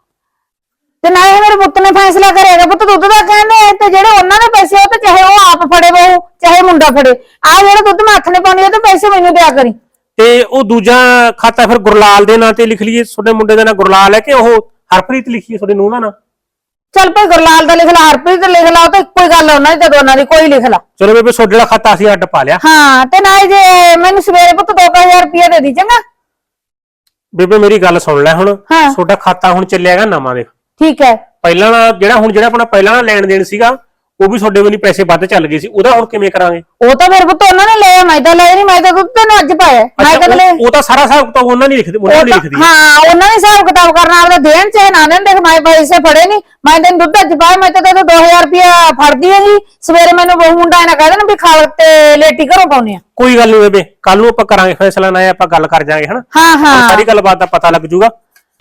ਤੇ ਨਾ ਇਹ ਮੇਰੇ ਪੁੱਤ ਨੇ ਫੈਸਲਾ ਕਰੇਗਾ ਪੁੱਤ ਦੁੱਧ ਦਾ ਕਹਿੰਦੇ ਆ ਤੇ ਜਿਹੜੇ ਉਹਨਾਂ ਦੇ ਪੈਸੇ ਉਹ ਤੇ ਚਾਹੇ ਉਹ ਆਪ ਫੜੇ ਬਹੂ ਚਾਹੇ ਮੁੰਡਾ ਫੜੇ। ਆ ਜਿਹੜਾ ਦੁੱਧ ਮੈਂ ਹੱਥ ਨੇ ਪਾਉਣੀ ਉਹ ਤੇ ਪੈਸੇ ਮੈਨੂੰ ਦਿਆ ਕਰੀ। ਤੇ ਉਹ ਦੂਜਾ ਖਾਤਾ ਫਿਰ ਗੁਰਲਾਲ ਦੇ ਨਾਂ ਤੇ ਲਿਖ ਲਈਏ ਤੁਹਾਡੇ ਮੁੰਡੇ ਦਾ ਨਾਂ ਗੁਰਲਾਲ ਹੈ ਕਿ ਉਹ ਹਰਪ੍ਰੀਤ ਲਿਖੀਏ ਤੁਹਾਡੇ ਨੂੰਹ ਦਾ ਨਾਂ? ਚੱਲ ਭਾਈ ਗੁਰਲਾਲ ਦਾ ਲਿਖ ਲਾ ਹਰਪ੍ਰੀਤ ਦਾ ਲਿਖ ਲਾ ਉਹ ਤਾਂ ਇੱਕੋ ਹੀ ਗੱਲ ਆ ਉਹਨਾਂ ਦੀ ਤੇ ਦੋਨਾਂ ਦੀ ਕੋਈ ਲਿਖ ਲਾ। ਚਲੋ ਬੇਬੇ ਤੁਹਾਡੇ ਵਾਲਾ ਖਾਤਾ ਅਸੀਂ ਅੱਡ ਪਾ ਲਿਆ। ਹਾਂ ਤੇ ਨਾ ਜੇ ਮੈਨੂੰ ਸਵੇਰੇ ਪੁੱਤ 2000 ਰੁਪਏ ਦੇ ਦੀ ਚੰਗਾ? ਬੇਬੇ ਮੇਰੀ ਗੱਲ ਸੁਣ ਲੈ ਹੁਣ। ਹਾਂ। ਤੁਹਾਡਾ ਖਾਤਾ ਹੁਣ ਚੱਲਿਆਗਾ ਨਵਾਂ ਦੇਖ। ਠੀਕ ਹੈ। ਪਹਿਲਾਂ ਵਾਲਾ ਜਿਹੜਾ ਹੁਣ ਜਿਹੜਾ ਆਪਣਾ ਪਹਿਲਾਂ ਵਾਲਾ ਲੈਣ ਦੇਣ ਸੀਗਾ ਉਹ ਵੀ ਤੁਹਾਡੇ ਵੱਲੋਂ ਪੈਸੇ ਵੱਧ ਚੱਲ ਗਏ ਸੀ। ਉਹਦਾ ਹੁਣ ਕਿਵੇਂ ਕਰਾਂਗੇ? ਉਹ ਤਾਂ ਮੇਰੇ ਪੁੱਤ ਉਹਨਾਂ ਨੇ ਲਿਆ ਮੈਂ ਤਾਂ ਲਿਆ ਨਹੀਂ ਮੈਂ ਤਾਂ ਦੁੱਧ ਤੈਨੂੰ ਅੱਜ ਪਾਇਆ। ਮੈਂ ਅੱਛਾ, ਉਹ- ਉਹ ਤਾਂ ਸਾਰਾ ਹਿਸਾਬ ਤਾਂ ਉਹਨਾਂ ਨਹੀਂ ਲਿਖਦੇ ਉਹਨਾਂ ਉਹ ਨਹੀਂ ਤਾਂ- ਲਿਖਦੀ ਹਾਂ। ਉਹਨਾਂ ਨੇ ਹਿਸਾਬ ਕਿਤਾਬ ਕਰਨਾ ਆਪਦਾ ਦੇਣ ਚਾਹੇ ਨਾ ਦੇਣ ਦੇਖ ਮੈਂ ਪੈਸੇ ਫੜੇ ਨਹੀਂ ਮੈਂ ਤੈਨੂੰ ਦੁੱਧ ਅੱਜ ਪਾਇਆ ਮੈਂ ਤਾਂ ਤੈਨੂੰ 2000 ਰੁਪਇਆ ਫੜਦੀ ਹੈਗੀ ਸਵੇਰੇ ਮੈਨੂੰ ਬਹੂ ਮੁੰਡਾ ਇਹਨਾਂ ਕਹਿ ਦੇਣ ਵੀ ਖਾਲ ਤੇ ਲੇਟੀ ਘਰੋਂ ਪਾਉਨੇ ਆ। ਕੋਈ ਗੱਲ ਨਹੀਂ ਬੇਬੇ ਕੱਲ ਨੂੰ ਆਪਾਂ ਕਰਾਂਗੇ ਫੈਸਲਾ ਨਾ ਆਪਾਂ ਗੱਲ ਕਰ ਜਾਾਂਗੇ ਹਨਾ? ਹਾਂ ਹਾਂ। ਸਾਰੀ ਗੱਲਬਾਤ ਦਾ ਪਤਾ ਲੱਗ ਜੂਗਾ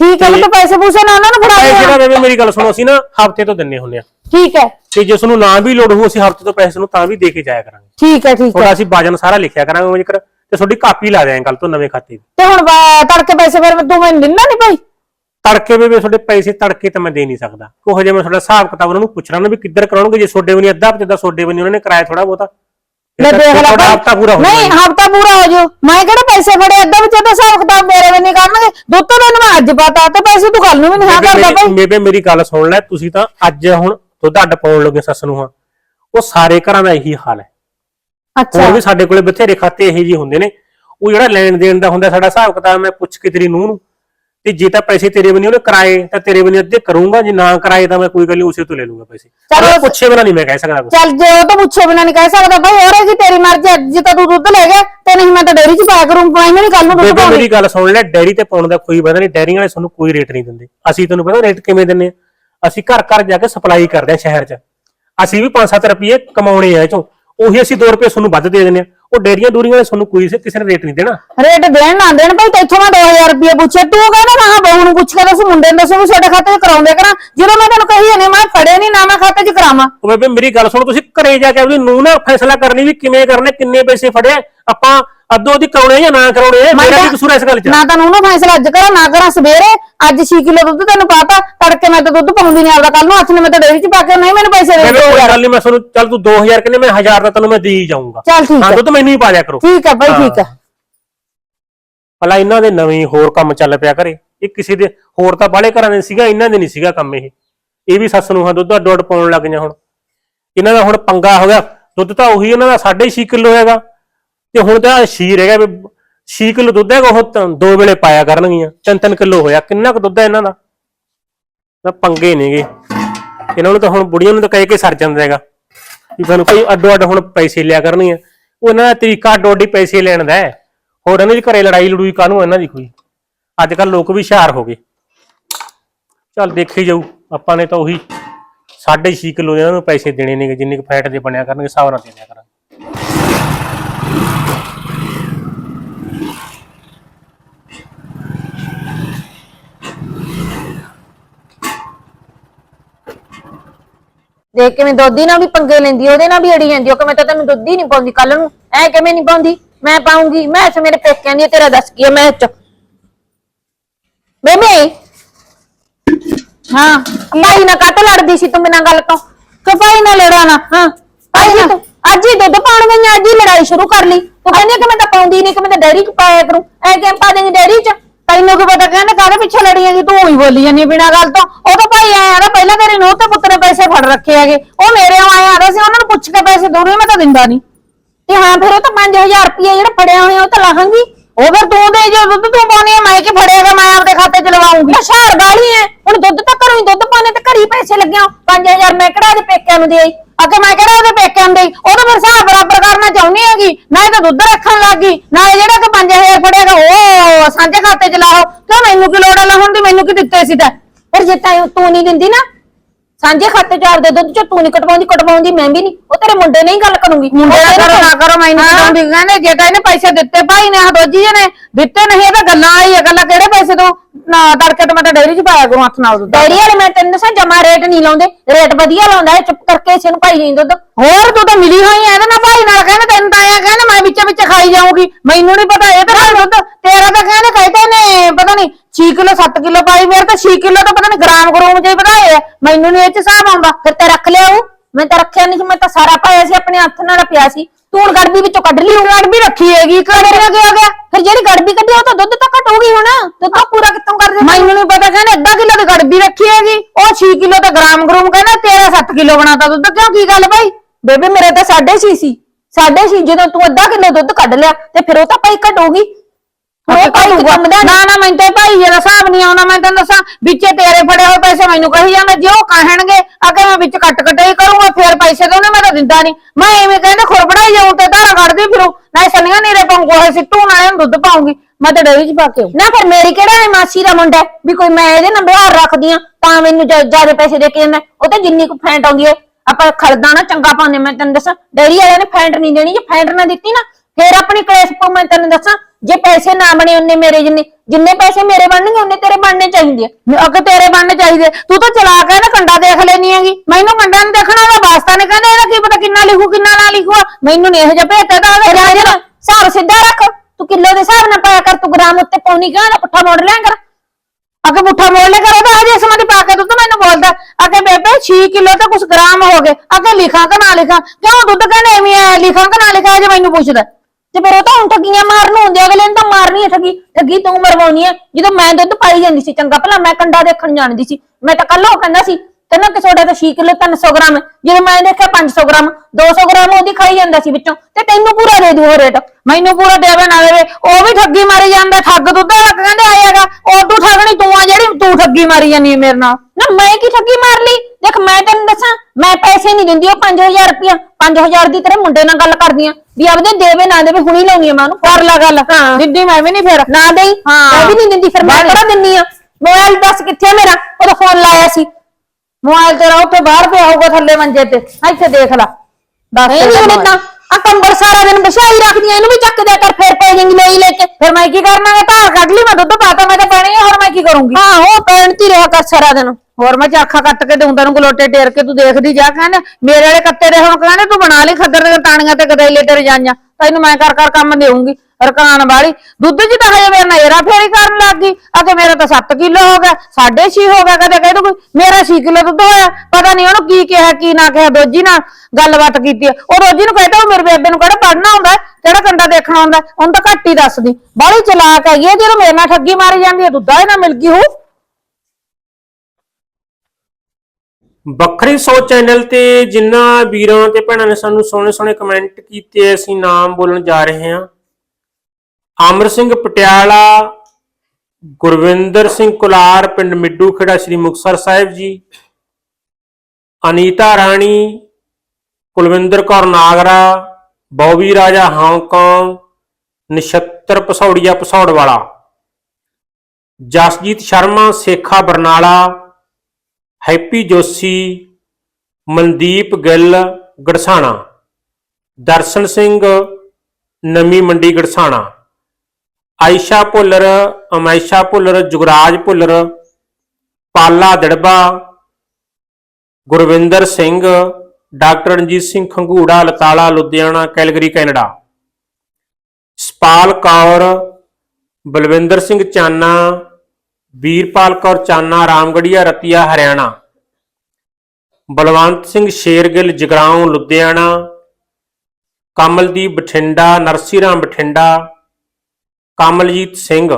ਠੀਕ ਹੈ ਪੁੱਤ ਪੈਸੇ ਪੂਸੇ ਨਾ ਉਹਨਾਂ ਨੂੰ ਫੜਾ ਪੈਸੇ ਦੇ ਨਾ ਬੇਬੇ ਮੇਰੀ ਗੱਲ ਸੁਣੋ ਅਸੀਂ ਨਾ ਹਫ਼ਤੇ ਤੋਂ ਦਿੰਨੇ ਹੁੰਨੇ ਆ। ਠੀਕ ਹੈ। ਤੇ ਜੇ ਤੁਹਾਨੂੰ ਨਾ ਵੀ ਲੋੜ ਹੋ ਅਸੀਂ ਹਫ਼ਤੇ ਤੋਂ ਪੈਸੇ ਨੂੰ ਤਾਂ ਵੀ ਦੇ ਕੇ ਜਾਇਆ ਕਰਾਂਗੇ। ਠੀਕ ਹੈ ਠੀਕ ਹੈ। ਥੋੜਾ ਅਸੀਂ ਵਜਨ ਸਾਰਾ ਲਿਖਿਆ ਕਰਾਂਗੇ ਉਹ ਜ਼ਿਕਰ ਤੇ ਤੁਹਾਡੀ ਕਾਪੀ ਲਾ ਦਿਆਂਗੇ ਕੱਲ ਤੋਂ ਨਵੇਂ ਖਾਤੇ ਦੀ। ਤੇ ਹੁਣ ਵਾ- ਤੜਕੇ ਪੈਸੇ ਫਿਰ ਤੂੰ ਮੈਨੂੰ ਦਿੰਦਾ ਨਹੀਂ ਭਾਈ ਤੜਕੇ ਵੀ ਵੀ ਤੁਹਾਡੇ ਪੈਸੇ ਤੜਕੇ ਤਾਂ ਮੈਂ ਦੇ ਨਹੀਂ ਸਕਦਾ। ਉਹ ਜੇ ਮੈਂ ਤੁਹਾਡਾ ਹਿਸਾਬ ਕਿਤਾਬ ਉਹਨਾਂ ਨੂੰ ਪੁੱਛਣਾ ਨਾ ਵੀ ਕਿੱਧਰ ਕਰਾਉਣਗੇ ਜੇ ਤੁਹਾਡੇ ਵੀ ਨਹੀਂ ਅੱਧਾ ਪਚਦਾ ਤੁਹਾਡੇ ਵੀ ਨਹੀਂ ਉਹਨਾਂ ਨੇ ਕਰਾਇਆ ਥੋੜਾ ਬਹੁਤਾ। ਲੈ ਦੇਖ ਲੈ ਤੁਹਾਡਾ ਭਾਈ। ਹਫ਼ਤਾ ਪੂਰਾ ਹੋ ਨਹੀਂ ਜਾਊਗਾ। ਹਫਤਾ ਪੂਰਾ ਹੋ ਜਾਊ। ਮੈਂ ਕਿਹੜੇ ਪੈਸੇ ਫੜੇ? ਅੱਧਾ ਵਿੱਚ ਤਾਂ ਹਿਸਾਬ ਕਿਤਾਬ ਮੇਰੇ ਵੀ ਨਹੀਂ ਕਰਨਗੇ। ਦੁੱਧ ਤਾਂ ਤੈਨੂੰ ਮੈਂ ਅੱਜ ਪਤਾ ਤੇ ਪੈਸੇ ਤੂੰ ਕੱਲ ਨੂੰ ਵੀ ਨਹੀਂ ਹਾਂ ਕਰਦਾ ਭਾਈ। ਮੇਬੇ ਮੇਰੀ ਗੱਲ ਸੁਣ ਲੈ ਤੁਸੀਂ ਤਾਂ ਅੱਜ ਹੁਣ ਦੁੱਧ ਅੱਡ ਪਾਉਣ ਲੱਗੇ ਸੱਸ ਨੂੰ ਹਾਂ। ਉਹ ਸਾਰੇ ਘਰਾਂ ਦਾ ਇਹੀ ਹਾਲ ਹੈ। ਅੱਛਾ। ਹੋਰ ਵੀ ਸਾਡੇ ਕੋਲੇ ਬਥੇਰੇ ਖਾਤੇ ਇਹੋ ਜਿਹੇ ਹੁੰਦੇ ਨੇ। ਉਹ ਜਿਹੜਾ ਲੈਣ ਦੇਣ ਦਾ ਹੁੰਦਾ ਸਾਡਾ ਹਿਸਾਬ ਕਿਤਾਬ ਮੈਂ ਪੁੱਛ ਕੇ ਤੇਰੀ ਨੂੰਹ ਨੂੰ। ਤੇ ਜੇ ਤਾਂ ਪੈਸੇ ਤੇਰੇ ਬਣੀ ਉਹਨੇ ਕਰਾਏ ਤਾਂ ਤੇਰੇ ਬਣੀ ਅੱਧੇ ਕਰੂੰਗਾ ਜੇ ਨਾ ਕਰਾਏ ਤਾਂ ਮੈਂ ਕੋਈ ਗੱਲ ਨਹੀਂ ਉਸੇ ਤੋਂ ਲੈ ਲੂੰਗਾ ਪੈਸੇ। ਚਲੋ। ਚਲੋ ਪੁੱਛੇ ਬਿਨਾਂ ਨਹੀਂ ਮੈਂ ਕਹਿ ਸਕਦਾ ਕੁਛ। ਚੱਲ ਜੇ ਉਹ ਤਾਂ ਪੁੱਛੇ ਬਿਨਾਂ ਨਹੀਂ ਕਹਿ ਸਕਦਾ ਭਾਈ ਹੋਰ ਹੈ ਕਿ ਤੇਰੀ ਮਰਜ਼ੀ ਅੱਜ ਜੇ ਤਾਂ ਤੂੰ ਦੁੱਧ ਲੈ ਗਿਆ ਤੇ ਨਹੀਂ ਮੈਂ ਤਾਂ ਡੇਅਰੀ 'ਚ ਪਾਇਆ ਕਰੂੰ ਮੈਂ ਨਹੀਂ ਕੱਲ ਨੂੰ ਦੁੱਧ ਬੇਬੇ ਪਾਉਂਗੀ ਮੇਰੀ ਗੱਲ ਸੁਣ ਲੈ ਡੈਰੀ ਤੇ ਪਾਉਣ ਦਾ ਕੋਈ ਪਤਾ ਨਹੀਂ ਡੈਰੀ ਵਾਲੇ ਸਾਨੂੰ ਕੋਈ ਰੇਟ ਨਹੀਂ ਦਿੰਦੇ। ਅਸੀਂ ਤੈਨੂੰ ਪਤਾ ਰੇਟ ਕਿਵੇਂ ਦਿੰਨੇ ਆ? ਅਸੀਂ ਘਰ ਘਰ ਜਾ ਕੇ ਸਪਲਾਈ ਕਰਦੇ ਆ ਸ਼ਹਿਰ 'ਚ। ਅਸੀਂ ਵੀ 5-7 ਰੁਪਏ ਕਮਾਉਣੇ ਆ ਇਹ ਚੋਂ ਉਹੀ ਅਸੀਂ 2 ਰੁਪਏ ਤੁਹਾਨੂੰ ਵੱਧ ਦੇ ਦਿੰਨੇ ਆ। ਉਹ ਡੈਰੀਆਂ ਦੂਰੀਆਂ ਵਾਲੇ ਸਾਨੂੰ ਕੋਈ ਕਿਸੇ ਨੇ ਰੇਟ ਨਹੀਂ ਦੇਣਾ। ਰੇਟ ਦੇਣ ਨਾ ਦੇਣ ਭਾਈ ਤੈਥੋਂ ਮੈਂ 2000 ਰੁਪਏ ਪੁੱਛਿਆ ਤੂੰ ਕਹਿੰਦਾ ਮੈਂ ਹਾਂ ਬਹੂ ਨੂੰ ਪੁੱਛ ਕੇ ਦੱਸ ਮੁੰਡੇ ਨੂੰ ਦੱਸੋ ਵੀ ਤੁਹਾਡੇ ਖਾਤੇ 'ਚ ਕਰਾਉਂਦੇ ਕਰਾਂ ਜਦੋਂ ਮੈਂ ਤੈਨੂੰ ਕਹੀ ਨਹੀਂ ਮੈਂ ਫੜੇ ਨਹੀਂ ਨਾ ਮੈਂ ਖਾਤੇ 'ਚ ਕਰਾਵਾਂ। ਉਹ ਬੇਬੇ ਮੇਰੀ ਗੱਲ ਸੁਣੋ ਤੁਸੀਂ ਘਰੇ ਜਾ ਕੇ ਆਪਣੀ ਨੂੰ ਨਾ ਫੈਸਲਾ ਕਰਨੀ ਵੀ ਕਿਵੇਂ ਕਰਨੇ ਕਿੰਨੇ ਪੈਸੇ ਫੜੇ ਆਪਾਂ ਅੱਧੋ ਅੱਧੀ ਕਰਾਉਣੇ ਜਾਂ ਨਾ ਕਰਾਉਣੇ ਮੇਰਾ ਕੀ ਕਸੂਰ ਹੈ ਇਸ ਗੱਲ 'ਚ? ਨਾ ਤਾਂ ਉਹਨੂੰ ਫੈਸਲਾ ਅੱਜ ਕਰਾਂ ਨਾ ਕਰਾਂ ਸਵੇਰੇ ਅੱਜ 6 ਕਿਲੋ ਦੁੱਧ ਤੈਨੂੰ ਪਾਤਾ ਤੜਕੇ ਮੈਂ ਤਾਂ ਦੁੱਧ ਪਾਉਂਦੀ ਨਹੀਂ ਆਪਦਾ ਕੱਲ ਨੂੰ ਹੱਥ ਨੇ ਮੈਂ ਤਾਂ ਡੇਅਰੀ 'ਚ ਪਾ ਕੇ ਨਹੀਂ ਮੈਨੂੰ ਪੈਸੇ ਦੇ ਕੋਈ ਗੱਲ ਨਹੀਂ ਮੈਂ ਤੁਹਾਨੂੰ ਚੱਲ ਤੂੰ 2000 ਕਿੰਨੇ ਮੈਂ 1000 ਦਾ ਤੈਨੂੰ ਮੈਂ ਦੇ ਹੀ ਜਾਊਂਗਾ। ਚੱਲ ਠੀਕ ਹਾਂ। ਦੁੱਧ ਮੈਨੂੰ ਹੀ ਪਾ ਦਿਆ ਕਰੋ। ਠੀਕ ਹੈ ਭਾਈ ਠੀਕ ਹੈ। ਭਲਾ ਇਹਨਾਂ ਦੇ ਨਵੇਂ ਹੋਰ ਕੰਮ ਚੱਲ ਪਿਆ ਘਰੇ ਇਹ ਕਿਸੇ ਦੇ ਹੋਰ ਤਾਂ ਬਾਹਲੇ ਘਰਾਂ ਦੇ ਸੀਗਾ ਇਹਨਾਂ ਦੇ ਨਹੀਂ ਸੀਗਾ ਕੰਮ ਇਹ। ਇਹ ਵੀ ਸੱਸ ਨੂੰ ਹਾਂ ਦੁੱਧ ਅੱਡੋ ਅੱਡ ਪਾਉਣ ਲੱਗ ਗਈਆਂ ਹੁਣ। ਇਹਨਾਂ ਦਾ ਹੁਣ ਪੰਗਾ ਹੋ ਗਿਆ। ਦੁੱਧ ਤਾਂ ਉਹੀ ਇਹਨਾਂ ਦਾ 6.5 ਕਿਲੋ ਹੈਗਾ। ਤੇ ਹੁਣ ਤਾਂ 6 ਰਹਿ ਗਿਆ 6 ਕਿਲੋ ਦੁੱਧ ਹੈਗਾ, ਉਹ ਤਾਂ ਦੋ ਵੇਲੇ ਪਾਇਆ ਕਰਨਗੀਆਂ। 3-3 ਕਿਲੋ ਹੋਇਆ, ਕਿੰਨਾ ਕੁ ਦੁੱਧ ਹੈ ਇਹਨਾਂ ਦਾ? ਤਾਂ ਪੰਗੇ ਨੇਗੇ ਇਹਨਾਂ ਨੂੰ ਤਾਂ ਹੁਣ ਬੁੜੀਆਂ ਨੂੰ ਤਾਂ ਕਹਿ ਕੇ ਸਰ ਜਾਂਦਾ ਹੈਗਾ ਵੀ ਤੁਹਾਨੂੰ ਕੋਈ ਅੱਡੋ ਅੱਡ ਹੁਣ ਪੈਸੇ ਲਿਆ ਕਰਨਗੀਆਂ। ਉਹ ਇਹਨਾਂ ਦਾ ਤਰੀਕਾ ਅੱਡੋ ਅੱਡੀ ਪੈਸੇ ਲੈਣ ਦਾ ਹੈ। ਹੋਰ ਇਹਨਾਂ ਦੀ ਘਰੇ ਲੜਾਈ ਲੜੂਈ ਕਾਹਨੂੰ ਇਹਨਾਂ ਦੀ ਕੋਈ? ਅੱਜ ਕੱਲ ਲੋਕ ਵੀ ਹੁਸ਼ਿਆਰ ਹੋ ਗਏ। ਚੱਲ ਦੇਖੀ ਜਾਊ, ਆਪਾਂ ਨੇ ਤਾਂ ਉਹੀ 6.5 ਕਿਲੋ ਇਹਨਾਂ ਨੂੰ ਪੈਸੇ ਦੇਣੇ ਨੇਗੇ, ਜਿੰਨੇ ਕੁ ਫੈਟ ਦੇ ਬਣਿਆ ਕਰਨਗੇ, ਹਿਸਾਬ ਨਾਲ ਦੇ ਦਿਆ ਕਰਾਂਗੇ ਦੇਖ ਕਿਵੇਂ ਦੋਦੀ ਨਾਲ ਵੀ ਪੰਗੇ ਲੈਂਦੀ, ਉਹਦੇ ਨਾਲ ਵੀ ਅੜੀ ਜਾਂਦੀ, ਉਹ ਕਿ ਮੈਂ ਤਾਂ ਤੈਨੂੰ ਦੁੱਧ ਹੀ ਨਹੀਂ ਪਾਉਂਦੀ ਕੱਲ ਨੂੰ ਐ ਕਿਵੇਂ ਨਹੀਂ ਪਾਉਂਦੀ? ਮੈਂ ਪਾਉਂਗੀ, ਮੈਂ ਤੇ ਮੇਰੇ ਪੇਕਿਆਂ ਦੀ, ਤੇਰਾ ਦੱਸ ਕੀ ਮੈਂ ਚ ਬੇਬੇ? ਹਾਂ ਭਾਈ ਨਾ ਕੱਟ ਲੜਦੀ ਸੀ ਤੂੰ ਬਿਨਾਂ ਗੱਲ ਤੋਂ? ਕਿ ਭਾਈ ਲੜਾ ਨਾ, ਹਾਂ। ਅੱਜ ਹੀ ਤੂੰ ਅੱਜ ਹੀ ਦੁੱਧ ਪਾਉਣ ਗਈਆਂ ਅੱਜ ਹੀ ਲੜਾਈ ਸ਼ੁਰੂ ਕਰ ਲਈ। ਤੂੰ ਕਹਿੰਦੀ ਕਿ ਮੈਂ ਤਾਂ ਪਾਉਂਦੀ ਨਹੀਂ, ਕਿ ਮੈਂ ਤਾਂ ਡੈਰੀ ਚ ਪਾਇਆ ਕਰੂੰ। ਐ ਕਿਵੇਂ ਪਾ ਦੇਂਗੀ ਡੈਰੀ ਚ? ਤੈਨੂੰ ਕੀ ਪਤਾ ਕਹਿੰਦੇ ਕਾਹਦੇ ਪਿੱਛੇ ਲੜੀਆਂ ਜੀ ਤੂੰ ਹੀ ਬੋਲੀ ਜਾਂਦੀ ਬਿਨਾਂ ਗੱਲ ਤੋਂ। ਉਹ ਤਾਂ ਭਾਈ ਆਇਆ ਨਾ, ਪਹਿਲਾਂ ਤੇਰੇ ਨੂੰਹ ਤੇ ਪੁੱਤ ਨੇ ਪੈਸੇ ਫੜ ਰੱਖੇ ਹੈਗੇ। ਉਹ ਮੇਰੇ ਆਇਆ ਆਦਾ ਸੀ, ਉਹਨਾਂ ਨੂੰ ਪੁੱਛ ਕੇ ਪੈਸੇ ਦੂਰੇ ਮੈਂ ਤਾਂ ਦਿੰਦਾ ਨਹੀਂ। ਤੇ ਹਾਂ, ਫਿਰ ਉਹ ਤਾਂ 5000 ਰੁਪਏ ਜਿਹੜਾ ਫੜਿਆ ਹੋਇਆ, ਉਹ ਤਾਂ ਲਾਹਾਂਗੀ। ਉਹ ਫਿਰ ਤੂੰ ਦੇ ਜੋ, ਦੁੱਧ ਤੂੰ ਪਾਉਣੀ ਹੈ ਮੈਂ ਕੀ ਫੜੇਗਾ ਮੈਂ ਆਪਦੇ ਖਾਤੇ ਚ ਲਵਾਉਂਗੀ। ਹੁਸ਼ਿਆਰ ਵਾਲੀ ਐ। ਹੁਣ ਦੁੱਧ ਤਾਂ ਘਰੋਂ ਹੀ ਦੁੱਧ ਪਾਉਣੇ ਤੇ ਘਰੀ ਪੈਸੇ ਲੱਗਿਆ। 5000 ਮੈਂ ਕਿਹੜਾ ਦੇ ਪੇਕਿਆਂ ਨੂੰ ਦੇ ਆਈ। ਅੱਗੇ ਮੈਂ ਕਿਹੜਾ ਉਹਦੇ ਪੇਕੇ ਦੇ ਉਹ ਤਾਂ ਫਿਰ ਹਿਸਾਬ ਬਰਾਬਰ ਕਰਨਾ ਚਾਹੁੰਦੀ ਹੈਗੀ। ਨਾ ਇਹ ਤਾਂ ਦੁੱਧ ਰੱਖਣ ਲੱਗ ਗਈ। ਨਾ ਇਹ ਜਿਹੜਾ ਕਿ 5000 ਫੜੇਗਾ ਉਹ ਸਾਂਝੇ ਖਾਤੇ ਚ ਲਾਓ ਕਿਉਂ ਮੈਨੂੰ ਕੀ ਲੋੜ ਹੈ ਲਾਉਣ ਦੀ? ਮੈਨੂੰ ਕੀ ਦਿੱਤੇ ਸੀ ਤਾਂ? ਫਿਰ ਜੇ ਤਾਂ ਤੂੰ ਨਹੀਂ ਦਿੰਦੀ ਨਾ ਸਾਂਝੇ ਖਾਤੇ ਚ ਆਪਦੇ ਦੁੱਧ ਚ ਤੂੰ ਨਹੀਂ ਕਟਵਾਉਂਦੀ ਕਟਵਾਉਂਦੀ ਮੈਂ ਵੀ ਨਹੀਂ ਉਹ ਤੇਰੇ ਮੁੰਡੇ ਨੇ ਹੀ ਗੱਲ ਕਰੂੰਗੀ। ਮੁੰਡੇ ਨਾ ਤੇਰੇ ਕਰੋ ਨਾ ਕਰੋ ਮੈਨੂੰ ਕਹਿੰਦੇ ਜੇ ਤਾਂ ਇਹਨੇ ਪੈਸੇ ਦਿੱਤੇ ਭਾਈ ਨੇ ਹਦੋਜੀ ਨੇ ਦਿੱਤੇ ਨਹੀਂ ਇਹ ਤਾਂ ਗੱਲਾਂ ਆਈ ਹੈ ਗੱਲਾਂ ਕਿਹੜੇ ਪੈਸੇ ਤੋਂ? ਨਾ ਤੜਕੇ ਤੇ ਮੈਂ ਤਾਂ ਡੇਅਰੀ ਚ ਪਾਇਆ ਕਰੂੰ ਹੱਥ ਨਾਲ ਦੁੱਧ। ਡੈਰੀ ਵਾਲੇ ਮੈਂ ਤੈਨੂੰ ਦੱਸਾਂ ਜਮਾ ਰੇਟ ਨਹੀਂ ਲਾਉਂਦੇ ਰੇਟ ਵਧੀਆ ਲਾਉਂਦਾ ਹੈ ਚੁੱਪ ਕਰਕੇ ਇਸੇ ਨੂੰ ਪਾਈ ਜਾਈਂ ਦੁੱਧ। ਹੋਰ ਤੂੰ ਤਾਂ ਮਿਲੀ ਹੋਈ ਐ ਇਹਦੇ ਨਾਲ ਭਾਈ ਨਾਲ ਕਹਿੰਦੇ ਤੈਨੂੰ ਤਾਂ ਆਇਆ ਕਹਿੰਦੇ ਮੈਂ ਵਿੱਚ ਵਿੱਚ ਖਾਈ ਜਾਊਂਗੀ। ਮੈਨੂੰ ਨਹੀਂ ਪਤਾ ਇਹ ਤਾਂ ਭਾਈ ਦੁੱਧ ਤੇਰਾ ਤਾਂ ਕਹਿੰਦੇ ਕਹਿੰਦੇ ਨੇ ਪਤਾ ਨਹੀਂ 6 ਕਿਲੋ 7 ਕਿਲੋ ਪਾਈ ਮੇਰੇ ਤਾਂ 6 ਕਿਲੋ ਤਾਂ ਪਤਾ ਨਹੀਂ ਗ੍ਰਾਮ ਗਰੂਮ ਜੇ ਵਧਾਏ ਆ। ਮੈਨੂੰ ਨਹੀਂ ਇਹ ਚ ਹਿਸਾਬ ਆਉਂਦਾ। ਫਿਰ ਤੇ ਰੱਖ ਲਿਆ ਮੈਂ ਤਾਂ ਰੱਖਿਆ ਨਹੀਂ ਮੈਂ ਤਾਂ ਸਾਰਾ ਪਾਇਆ ਸੀ, ਆਪਣੇ ਹੱਥ ਨਾਲ ਪਿਆ ਸੀ। ਤੂੰ ਹੁਣ ਗੜਬੀ ਵਿੱਚੋਂ ਕੱਢ ਲਈ ਕਾਰਡ ਵੀ ਰੱਖੀ ਹੈਗੀ ਕੜੇ ਹੋ ਗਿਆ ਫਿਰ ਜਿਹੜੀ ਗੜਬੀ ਕੱਢੀ, ਉਹ ਤਾਂ ਦੁੱਧ ਤਾਂ ਘਟੂਗੀ ਹੁਣ। ਦੁੱਧ ਤਾਂ ਪੂਰਾ ਕਿੱਥੋਂ ਕਰ ਦੇ ਮੈਨੂੰ ਨਹੀਂ ਪਤਾ, ਕਹਿੰਦੇ ਅੱਧਾ ਕਿਲੋ ਦੀ ਗੜਬੀ ਰੱਖੀ ਹੈਗੀ। ਉਹ 6 ਕਿਲੋ ਤਾਂ ਗ੍ਰਾਮ ਗਰੂਮ ਕਹਿੰਦਾ, ਤੇਰਾ 7 ਕਿਲੋ ਬਣਾਤਾ ਦੁੱਧ। ਕਿਉਂ, ਕੀ ਗੱਲ ਭਾਈ ਬੇਬੇ, ਮੇਰੇ ਤਾਂ 6.5 ਸੀ। 6.5 ਜਦੋਂ ਤੂੰ ਅੱਧਾ ਕਿਲੋ ਦੁੱਧ ਕੱਢ ਲਿਆ, ਤੇ ਫਿਰ ਉਹ ਤਾਂ ਭਾਈ ਘਟੂਗੀ ਉਹ ਭਾਈ ਕਿ ਕੰਮ ਦਾ ਨਾ। ਨਾ ਮੈਨੂੰ ਤਾਂ ਭਾਈ ਜਿਹੜਾ ਹਿਸਾਬ ਨਹੀਂ ਆਉਣਾ ਮੈਂ ਤੈਨੂੰ ਦੱਸਾਂ ਵਿੱਚੇ ਤੇਰੇ ਫੜੇ ਹੋਏ ਪੈਸੇ ਮੈਨੂੰ ਕਹੀ ਜਾਂਦਾ ਜੇ ਉਹ ਕਹਿਣਗੇ ਅੱਗੇ ਮੈਂ ਵਿੱਚ ਕੱਟ ਕਟਾਈ ਕਰੂੰਗਾ ਫਿਰ ਪੈਸੇ ਦੋਨੇ ਮੈਂ ਤਾਂ ਦਿੰਦਾ ਨਹੀਂ ਮੈਂ ਐਵੇਂ ਕਹਿੰਦੇ ਖੁਰਬੜਾਈ ਜਾਉਂ ਤੇ ਧਾਰਾ ਕੱਢਦੀ ਫਿਰੂ। ਨਾ ਸੰਨੀਆਂ ਨੀਰੇ ਪਾਉਂ ਗੋਹੇ ਸਿੱਟੂ ਨਾ ਇਹਨੂੰ ਦੁੱਧ ਪਾਉਂਗੀ। ਮੈਂ ਤਾਂ ਡੇਰੀ ਚ ਪਾ ਕੇ ਆਊਂ। ਨਾ ਫਿਰ ਮੇਰੀ ਕਿਹੜਾ ਹੈ ਮਾਸੀ ਦਾ ਮੁੰਡਾ ਹੈ ਵੀ ਕੋਈ ਮੈਂ ਇਹਦੇ ਨਾਲ ਵਿਹਾਰ ਰੱਖਦੀ ਆ ਤਾਂ ਮੈਨੂੰ ਜ਼ਿਆਦਾ ਪੈਸੇ ਦੇ ਕੇ ਜਾਂਦਾ। ਉਹ ਤਾਂ ਜਿੰਨੀ ਕੁ ਫੈਂਟ ਆਉਂਦੀ ਹੈ। ਆਪਾਂ ਖਲਦਾ ਨਾ ਚੰਗਾ ਪਾਉਂਦੇ ਮੈਂ ਤੈਨੂੰ ਦੱਸਾਂ। ਡੈਰੀ ਵਾਲਿਆਂ ਨੇ ਫੈਂਟ ਨਹੀਂ ਦੇਣੀ ਜੇ ਫੈਂਟ ਨਾ ਦਿੱਤੀ ਨਾ ਫਿਰ ਆਪਣੀ ਕਲੇਸ਼ ਪਾ ਮੈਂ ਤੈਨੂੰ ਦੱਸਾਂ ਜੇ ਪੈਸੇ ਨਾ ਬਣੇ ਉਹਨੇ ਮੇਰੇ ਜਿੰਨੇ ਜਿੰਨੇ ਪੈਸੇ ਮੇਰੇ ਬਣਨਗੇ ਉਹਨੇ ਤੇਰੇ ਬਣਨੇ ਚਾਹੀਦੇ ਆ। ਮੈਂ ਅੱਗੇ ਤੇਰੇ ਬਣਨੇ ਚਾਹੀਦੇ ਤੂੰ ਤਾਂ ਚਲਾ ਕੇ ਨਾ ਕੰਡਾ ਦੇਖ ਲੈਣੀ ਹੈਗੀ। ਮੈਨੂੰ ਕੰਡਾ ਨਹੀਂ ਦੇਖਣਾ ਉਹਦਾ ਵਾਸਤਾ ਨਹੀਂ ਕਹਿੰਦੇ ਇਹਦਾ ਕੀ ਪਤਾ ਕਿੰਨਾ ਲਿਖੂ ਕਿੰਨਾ ਨਾ ਲਿਖੂਆ ਮੈਨੂੰ ਨਹੀਂ ਇਹ ਜਿਹਾ ਭੇਜਦਾ ਤਾਂ ਉਹਦਾ ਰਾਜਨ ਹਿਸਾਬ ਸਿੱਧਾ ਰੱਖ ਤੂੰ ਕਿਲੋ ਦੇ ਹਿਸਾਬ ਨਾਲ ਪਾਇਆ ਕਰ ਤੂੰ ਗ੍ਰਾਮ ਉੱਤੇ ਪੌਣੀ ਗਾਂ ਦਾ ਪੁੱਠਾ ਮੋੜ ਲਿਆ ਕਰ। ਆਕੇ ਮੁੱਠਾ ਮੋੜ ਲੈ ਕਰੋ ਤਾਂ ਹਜੇ ਸਮਾਂ ਦੀ ਪਾ ਕੇ ਦੁੱਧ ਮੈਨੂੰ ਬੋਲਦਾ। ਆਕੇ ਬੇਬੇ 6 ਕਿਲੋ ਤੇ ਕੁਛ ਗ੍ਰਾਮ ਹੋ ਗਏ ਆਕੇ ਲਿਖਾਂ ਕਿ ਨਾ ਲਿਖਾਂ। ਕਿਉਂ ਦੁੱਧ ਕਹਿੰਦੇ ਐਵੇਂ ਆ, ਲਿਖਾਂ ਕਿ ਨਾ ਲਿਖਾਂ ਹਜੇ ਮੈਨੂੰ ਪੁੱਛਦਾ। ਤੇ ਫਿਰ ਉਹ ਤਾਂ ਹੁਣ ਠੱਗੀਆਂ ਮਾਰਨ ਹੁੰਦੇ ਅਗਲੇ ਨੇ ਤਾਂ ਮਾਰਨੀ ਹੈ ਠੱਗੀ। ਠੱਗੀ ਤੂੰ ਮਰਵਾਉਣੀ ਹੈ ਜਦੋਂ ਮੈਂ ਦੁੱਧ ਪਾਈ ਜਾਂਦੀ ਸੀ, ਚੰਗਾ ਭਲਾ ਮੈਂ ਕੰਡਾ ਦੇਖਣ ਜਾਣਦੀ ਸੀ। ਮੈਂ ਤਾਂ ਕੱਲ ਉਹ ਕਹਿੰਦਾ ਸੀ ਕਹਿੰਦਾ ਕਿ ਤੁਹਾਡਾ ਤਾਂ 6 ਕਿਲੋ 300 ਗ੍ਰਾਮ ਹੈ। ਜਦੋਂ ਮੈਂ ਦੇਖਿਆ 500 ਗ੍ਰਾਮ 200 ਗ੍ਰਾਮ ਉਹਦੀ ਖਾਈ ਜਾਂਦਾ ਸੀ ਵਿੱਚੋਂ। ਤੇ ਤੈਨੂੰ ਪੂਰਾ ਦੇ ਦੂ ਉਹ ਰੇਟ। ਮੈਨੂੰ ਪੂਰਾ ਦੇਵੇ ਨਾ ਦੇਵੇ। ਉਹ ਵੀ ਠੱਗੀ ਮਾਰੀ ਜਾਂਦਾ ਠੱਗ ਦੁੱਧ ਵਾਲਾ ਕਹਿੰਦੇ ਆਏਗਾ ਉਹ ਤੂੰ ਠੱਗਣੀ ਤੂੰ ਆ ਜਿਹੜੀ ਤੂੰ ਠੱਗੀ ਮਾਰੀ ਜਾਨੀ ਹੈ ਮੇਰੇ ਨਾਲ। ਨਾ ਮੈਂ ਕੀ ਠੱਗੀ ਮਾਰ ਲਈ? ਦੇਖ ਮੈਂ ਤੈਨੂੰ ਦੱਸਾਂ ਮੈਂ ਪੈਸੇ ਨਹੀਂ ਦਿੰਦੀ ਉਹ 5000 ਰੁਪਇਆ 5000 ਦੀ ਤੇਰੇ ਮੁੰਡੇ ਨਾਲ ਗੱਲ ਕਰਦੀ ਆ ਵੀ ਆਪਦੇ ਦੇਵੇ ਨਾ ਦੇਵੇ ਹੁਣੀ ਲਾਉਣੀ ਆ ਮੈਂ ਉਹਨੂੰ। ਕਰ ਲਾ ਗੱਲ। ਦਿੱਦੀ ਮੈਂ ਵੀ ਨਹੀਂ ਫੇਰ। ਨਾ ਦੇਈ। ਹਾਂ। ਮੈਂ ਵੀ ਨਹੀਂ ਦਿੰਦੀ ਫਿਰ ਮੈਂ ਕਿਹੜਾ ਦਿੰਨੀ ਆ? ਮੋਬਾਈਲ ਦੱਸ ਕਿੱਥੇ ਆ ਮੇਰਾ? ਉਹਦਾ ਫੋਨ ਲਾਇਆ ਸੀ। ਮੋਬਾਈਲ ਤੇਰਾ ਉੱਥੇ ਬਾਹਰ ਪਿਆ ਹੋਊਗਾ ਥੱਲੇ ਮੰਜੇ ਤੇ। ਇੱਥੇ ਦੇਖ ਲੈ। ਦੱਸ ਇਹ ਨਹੀਂ ਆ ਕੰਬਲ ਸਾਰਾ ਦਿਨ ਵਿਛਾਈ ਰੱਖਦੀ ਆ ਇਹਨੂੰ ਵੀ ਚੱਕ ਦਿਆ ਕਰ ਫੇਰ ਪੈ ਜਾਏਗੀ ਲੋਈ ਲੈ ਕੇ। ਫਿਰ ਮੈਂ ਕੀ ਕਰਨਾ ਹੈ ਧਾਰ ਕੱਢ ਲਈ ਮੈਂ ਦੁੱਧ ਪਾਤਾ ਮੈਂ ਤਾਂ ਪੈਣੀ ਹੈ ਹੋਰ ਮੈਂ ਕੀ ਕਰੂੰਗੀ? ਹਾਂ ਉਹ ਪੈਣਤੀ ਰਿਹਾ ਕਰ ਸਾਰਾ ਦਿਨ। ਹੋਰ ਮੈਂ ਚਾਖਾ ਕੱਟ ਕੇ ਦਊਂ ਤੈਨੂੰ ਗਲੋਟੇ ਟੇਰ ਕੇ ਤੂੰ ਦੇਖਦੀ ਜਾ ਕਹਿੰਦੇ ਮੇਰੇ ਵਾਲੇ ਕੱਤੇ ਦੇ ਹੁਣ ਕਹਿੰਦੇ ਤੂੰ ਬਣਾ ਲਈ ਖੱਦਰ ਦੇ ਟਾਣੀਆਂ ਤੇ ਗਦੈਲੇ ਤੇ ਰਜਾਈਆਂ ਤੈਨੂੰ ਮੈਂ ਕਰ ਕਰ ਕੰਮ ਦੇਊਂਗੀ। ਰਕਾਨ ਵਾਲੀ। ਦੁੱਧ ਚ ਤਾਂ ਹਜੇ ਮੇਰੇ ਨਾਲ ਏਰਾ ਫੇਰੀ ਕਰਨ ਲੱਗ ਗਈ। ਅਗੇ ਮੇਰਾ ਤਾਂ 7 ਕਿਲੋ ਹੋ ਗਿਆ 6.5 ਹੋ ਗਿਆ, ਕਦੇ ਕਹਿ ਦੂਗੀ ਮੇਰਾ 6 ਕਿਲੋ ਦੁੱਧ ਹੋਇਆ। ਪਤਾ ਨਹੀਂ ਉਹਨੂੰ ਕੀ ਕਿਹਾ, ਕੀ ਨਾ ਕਿਹਾ, ਦੋਜੀ ਨਾਲ ਗੱਲਬਾਤ ਕੀਤੀ ਉਹ ਰੋਜੀ ਨੂੰ ਕਹਿੰਦਾ ਉਹ ਮੇਰੇ ਬੇਬੇ ਨੂੰ ਕਿਹੜਾ ਪੜਨਾ ਹੁੰਦਾ ਕਿਹੜਾ ਕੰਡਾ ਦੇਖਣਾ ਹੁੰਦਾ, ਉਹਨੂੰ ਤਾਂ ਘੱਟ ਹੀ ਦੱਸਦੀ। ਬਾਹਲੀ ਚਲਾਕ ਹੈਗੀ ਹੈ ਜਦੋਂ ਮੇਰੇ ਨਾਲ ਠੱਗੀ ਮਾਰੀ ਜਾਂਦੀ ਹੈ ਦੁੱਧਾ ਇਹਨਾਂ ਮਿਲ ਗਈ ਹੋ ਵੱਖਰੀ ਸੋਚ ਚੈਨਲ ਤੇ ਜਿੰਨਾ ਵੀਰਾਂ ਤੇ ਭੈਣਾਂ ਨੇ ਸਾਨੂੰ ਸੋਹਣੇ ਸੋਹਣੇ ਕਮੈਂਟ ਕੀਤੇ, ਅਸੀਂ ਨਾਮ ਬੋਲਣ ਜਾ ਰਹੇ ਹਾਂ। ਅਮਰ ਸਿੰਘ ਪਟਿਆਲਾ, ਗੁਰਵਿੰਦਰ ਸਿੰਘ ਕੁਲਾਰ, ਪਿੰਡ ਮਿੱਡੂ ਖੇੜਾ, ਸ੍ਰੀ ਮੁਕਤਸਰ ਸਾਹਿਬ ਜੀ, ਅਨੀਤਾ ਰਾਣੀ, ਕੁਲਵਿੰਦਰ ਕੌਰ ਨਾਗਰਾ, ਬੌਬੀ ਰਾਜਾ ਹਾਂਗਕਾਂਗ ਨਛੱਤਰ ਪਸੌੜੀਆ ਪਸੌੜ ਵਾਲਾ ਜਸਜੀਤ ਸ਼ਰਮਾ, ਸੇਖਾ ਬਰਨਾਲਾ, ਹੈਪੀ ਜੋਸ਼ੀ, ਮਨਦੀਪ ਗਿੱਲ, ਗੜਸਾਣਾ, ਦਰਸ਼ਨ ਸਿੰਘ, ਨਵੀਂ Mandi ਗੜਸਾਣਾ। Ayesha Bhullar, ਅਮੈਸ਼ਾ Bhullar, Jugraj Bhullar, Pala Darba, Gurvinder Singh, doctor Ranjit Singh Khangura, Latala, Ludhiana, Calgary, Canada. Sapal Kaur, Balwinder Singh Chana, Veerpal Kaur Chana, Ramgarhia, Ratia, Haryana. Balwant Singh Shergill, Jagraon, Ludhiana. Kamaldeep Bathinda, Narsiram Bathinda. Kamaljit Singh,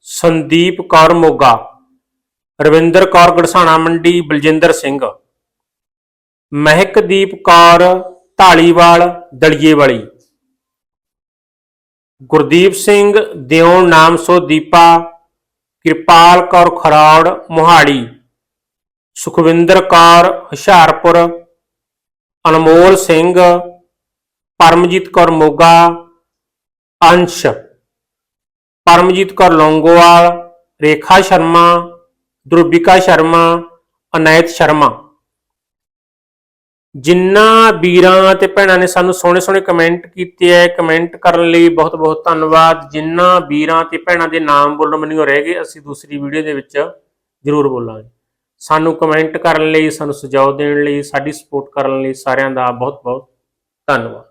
Sandeep Kaur Moga, Ravinder Kaur Garsana Mandi, Baljinder Singh. Mehakdeep Kaur Dhaliwal ਦਲੀਏ ਵਾਲੀ ਗੁਰਦੀਪ ਸਿੰਘ ਦਿਉਣ ਨਾਮ ਸੋ ਦੀਪਾ, ਕਿਰਪਾਲ ਕੌਰ ਖਰੌੜ, ਮੁਹਾਲੀ। ਸੁਖਵਿੰਦਰ ਕੌਰ ਹੁਸ਼ਿਆਰਪੁਰ। ਅਨਮੋਲ ਸਿੰਘ, ਪਰਮਜੀਤ ਕੌਰ ਮੋਗਾ। ਅੰਸ਼। ਪਰਮਜੀਤ ਕੌਰ ਲੌਂਗੋਵਾਲ, ਰੇਖਾ ਸ਼ਰਮਾ ਧਰੁਵਿਕਾ ਸ਼ਰਮਾ, ਅਨੈਤ ਸ਼ਰਮਾ। ਜਿਨ੍ਹਾਂ ਵੀਰਾਂ ਤੇ ਭੈਣਾਂ ਨੇ ਸਾਨੂੰ ਸੋਹਣੇ ਸੋਹਣੇ ਕਮੈਂਟ ਕੀਤੇ ਐ, ਕਮੈਂਟ ਕਰਨ ਲਈ ਬਹੁਤ ਬਹੁਤ ਧੰਨਵਾਦ। ਜਿਨ੍ਹਾਂ ਵੀਰਾਂ ਤੇ ਭੈਣਾਂ ਦੇ ਨਾਮ ਬੋਲਣ ਮੈਨੂੰ ਰਹਿ ਗਏ, ਅਸੀਂ ਦੂਸਰੀ ਵੀਡੀਓ ਦੇ ਵਿੱਚ ਜ਼ਰੂਰ ਬੋਲਾਂਗੇ। ਸਾਨੂੰ ਕਮੈਂਟ ਕਰਨ ਲਈ, ਸਾਨੂੰ ਸੁਝਾਅ ਦੇਣ ਲਈ, ਸਾਡੀ ਸਪੋਰਟ ਕਰਨ ਲਈ ਸਾਰਿਆਂ ਦਾ ਬਹੁਤ ਬਹੁਤ ਧੰਨਵਾਦ।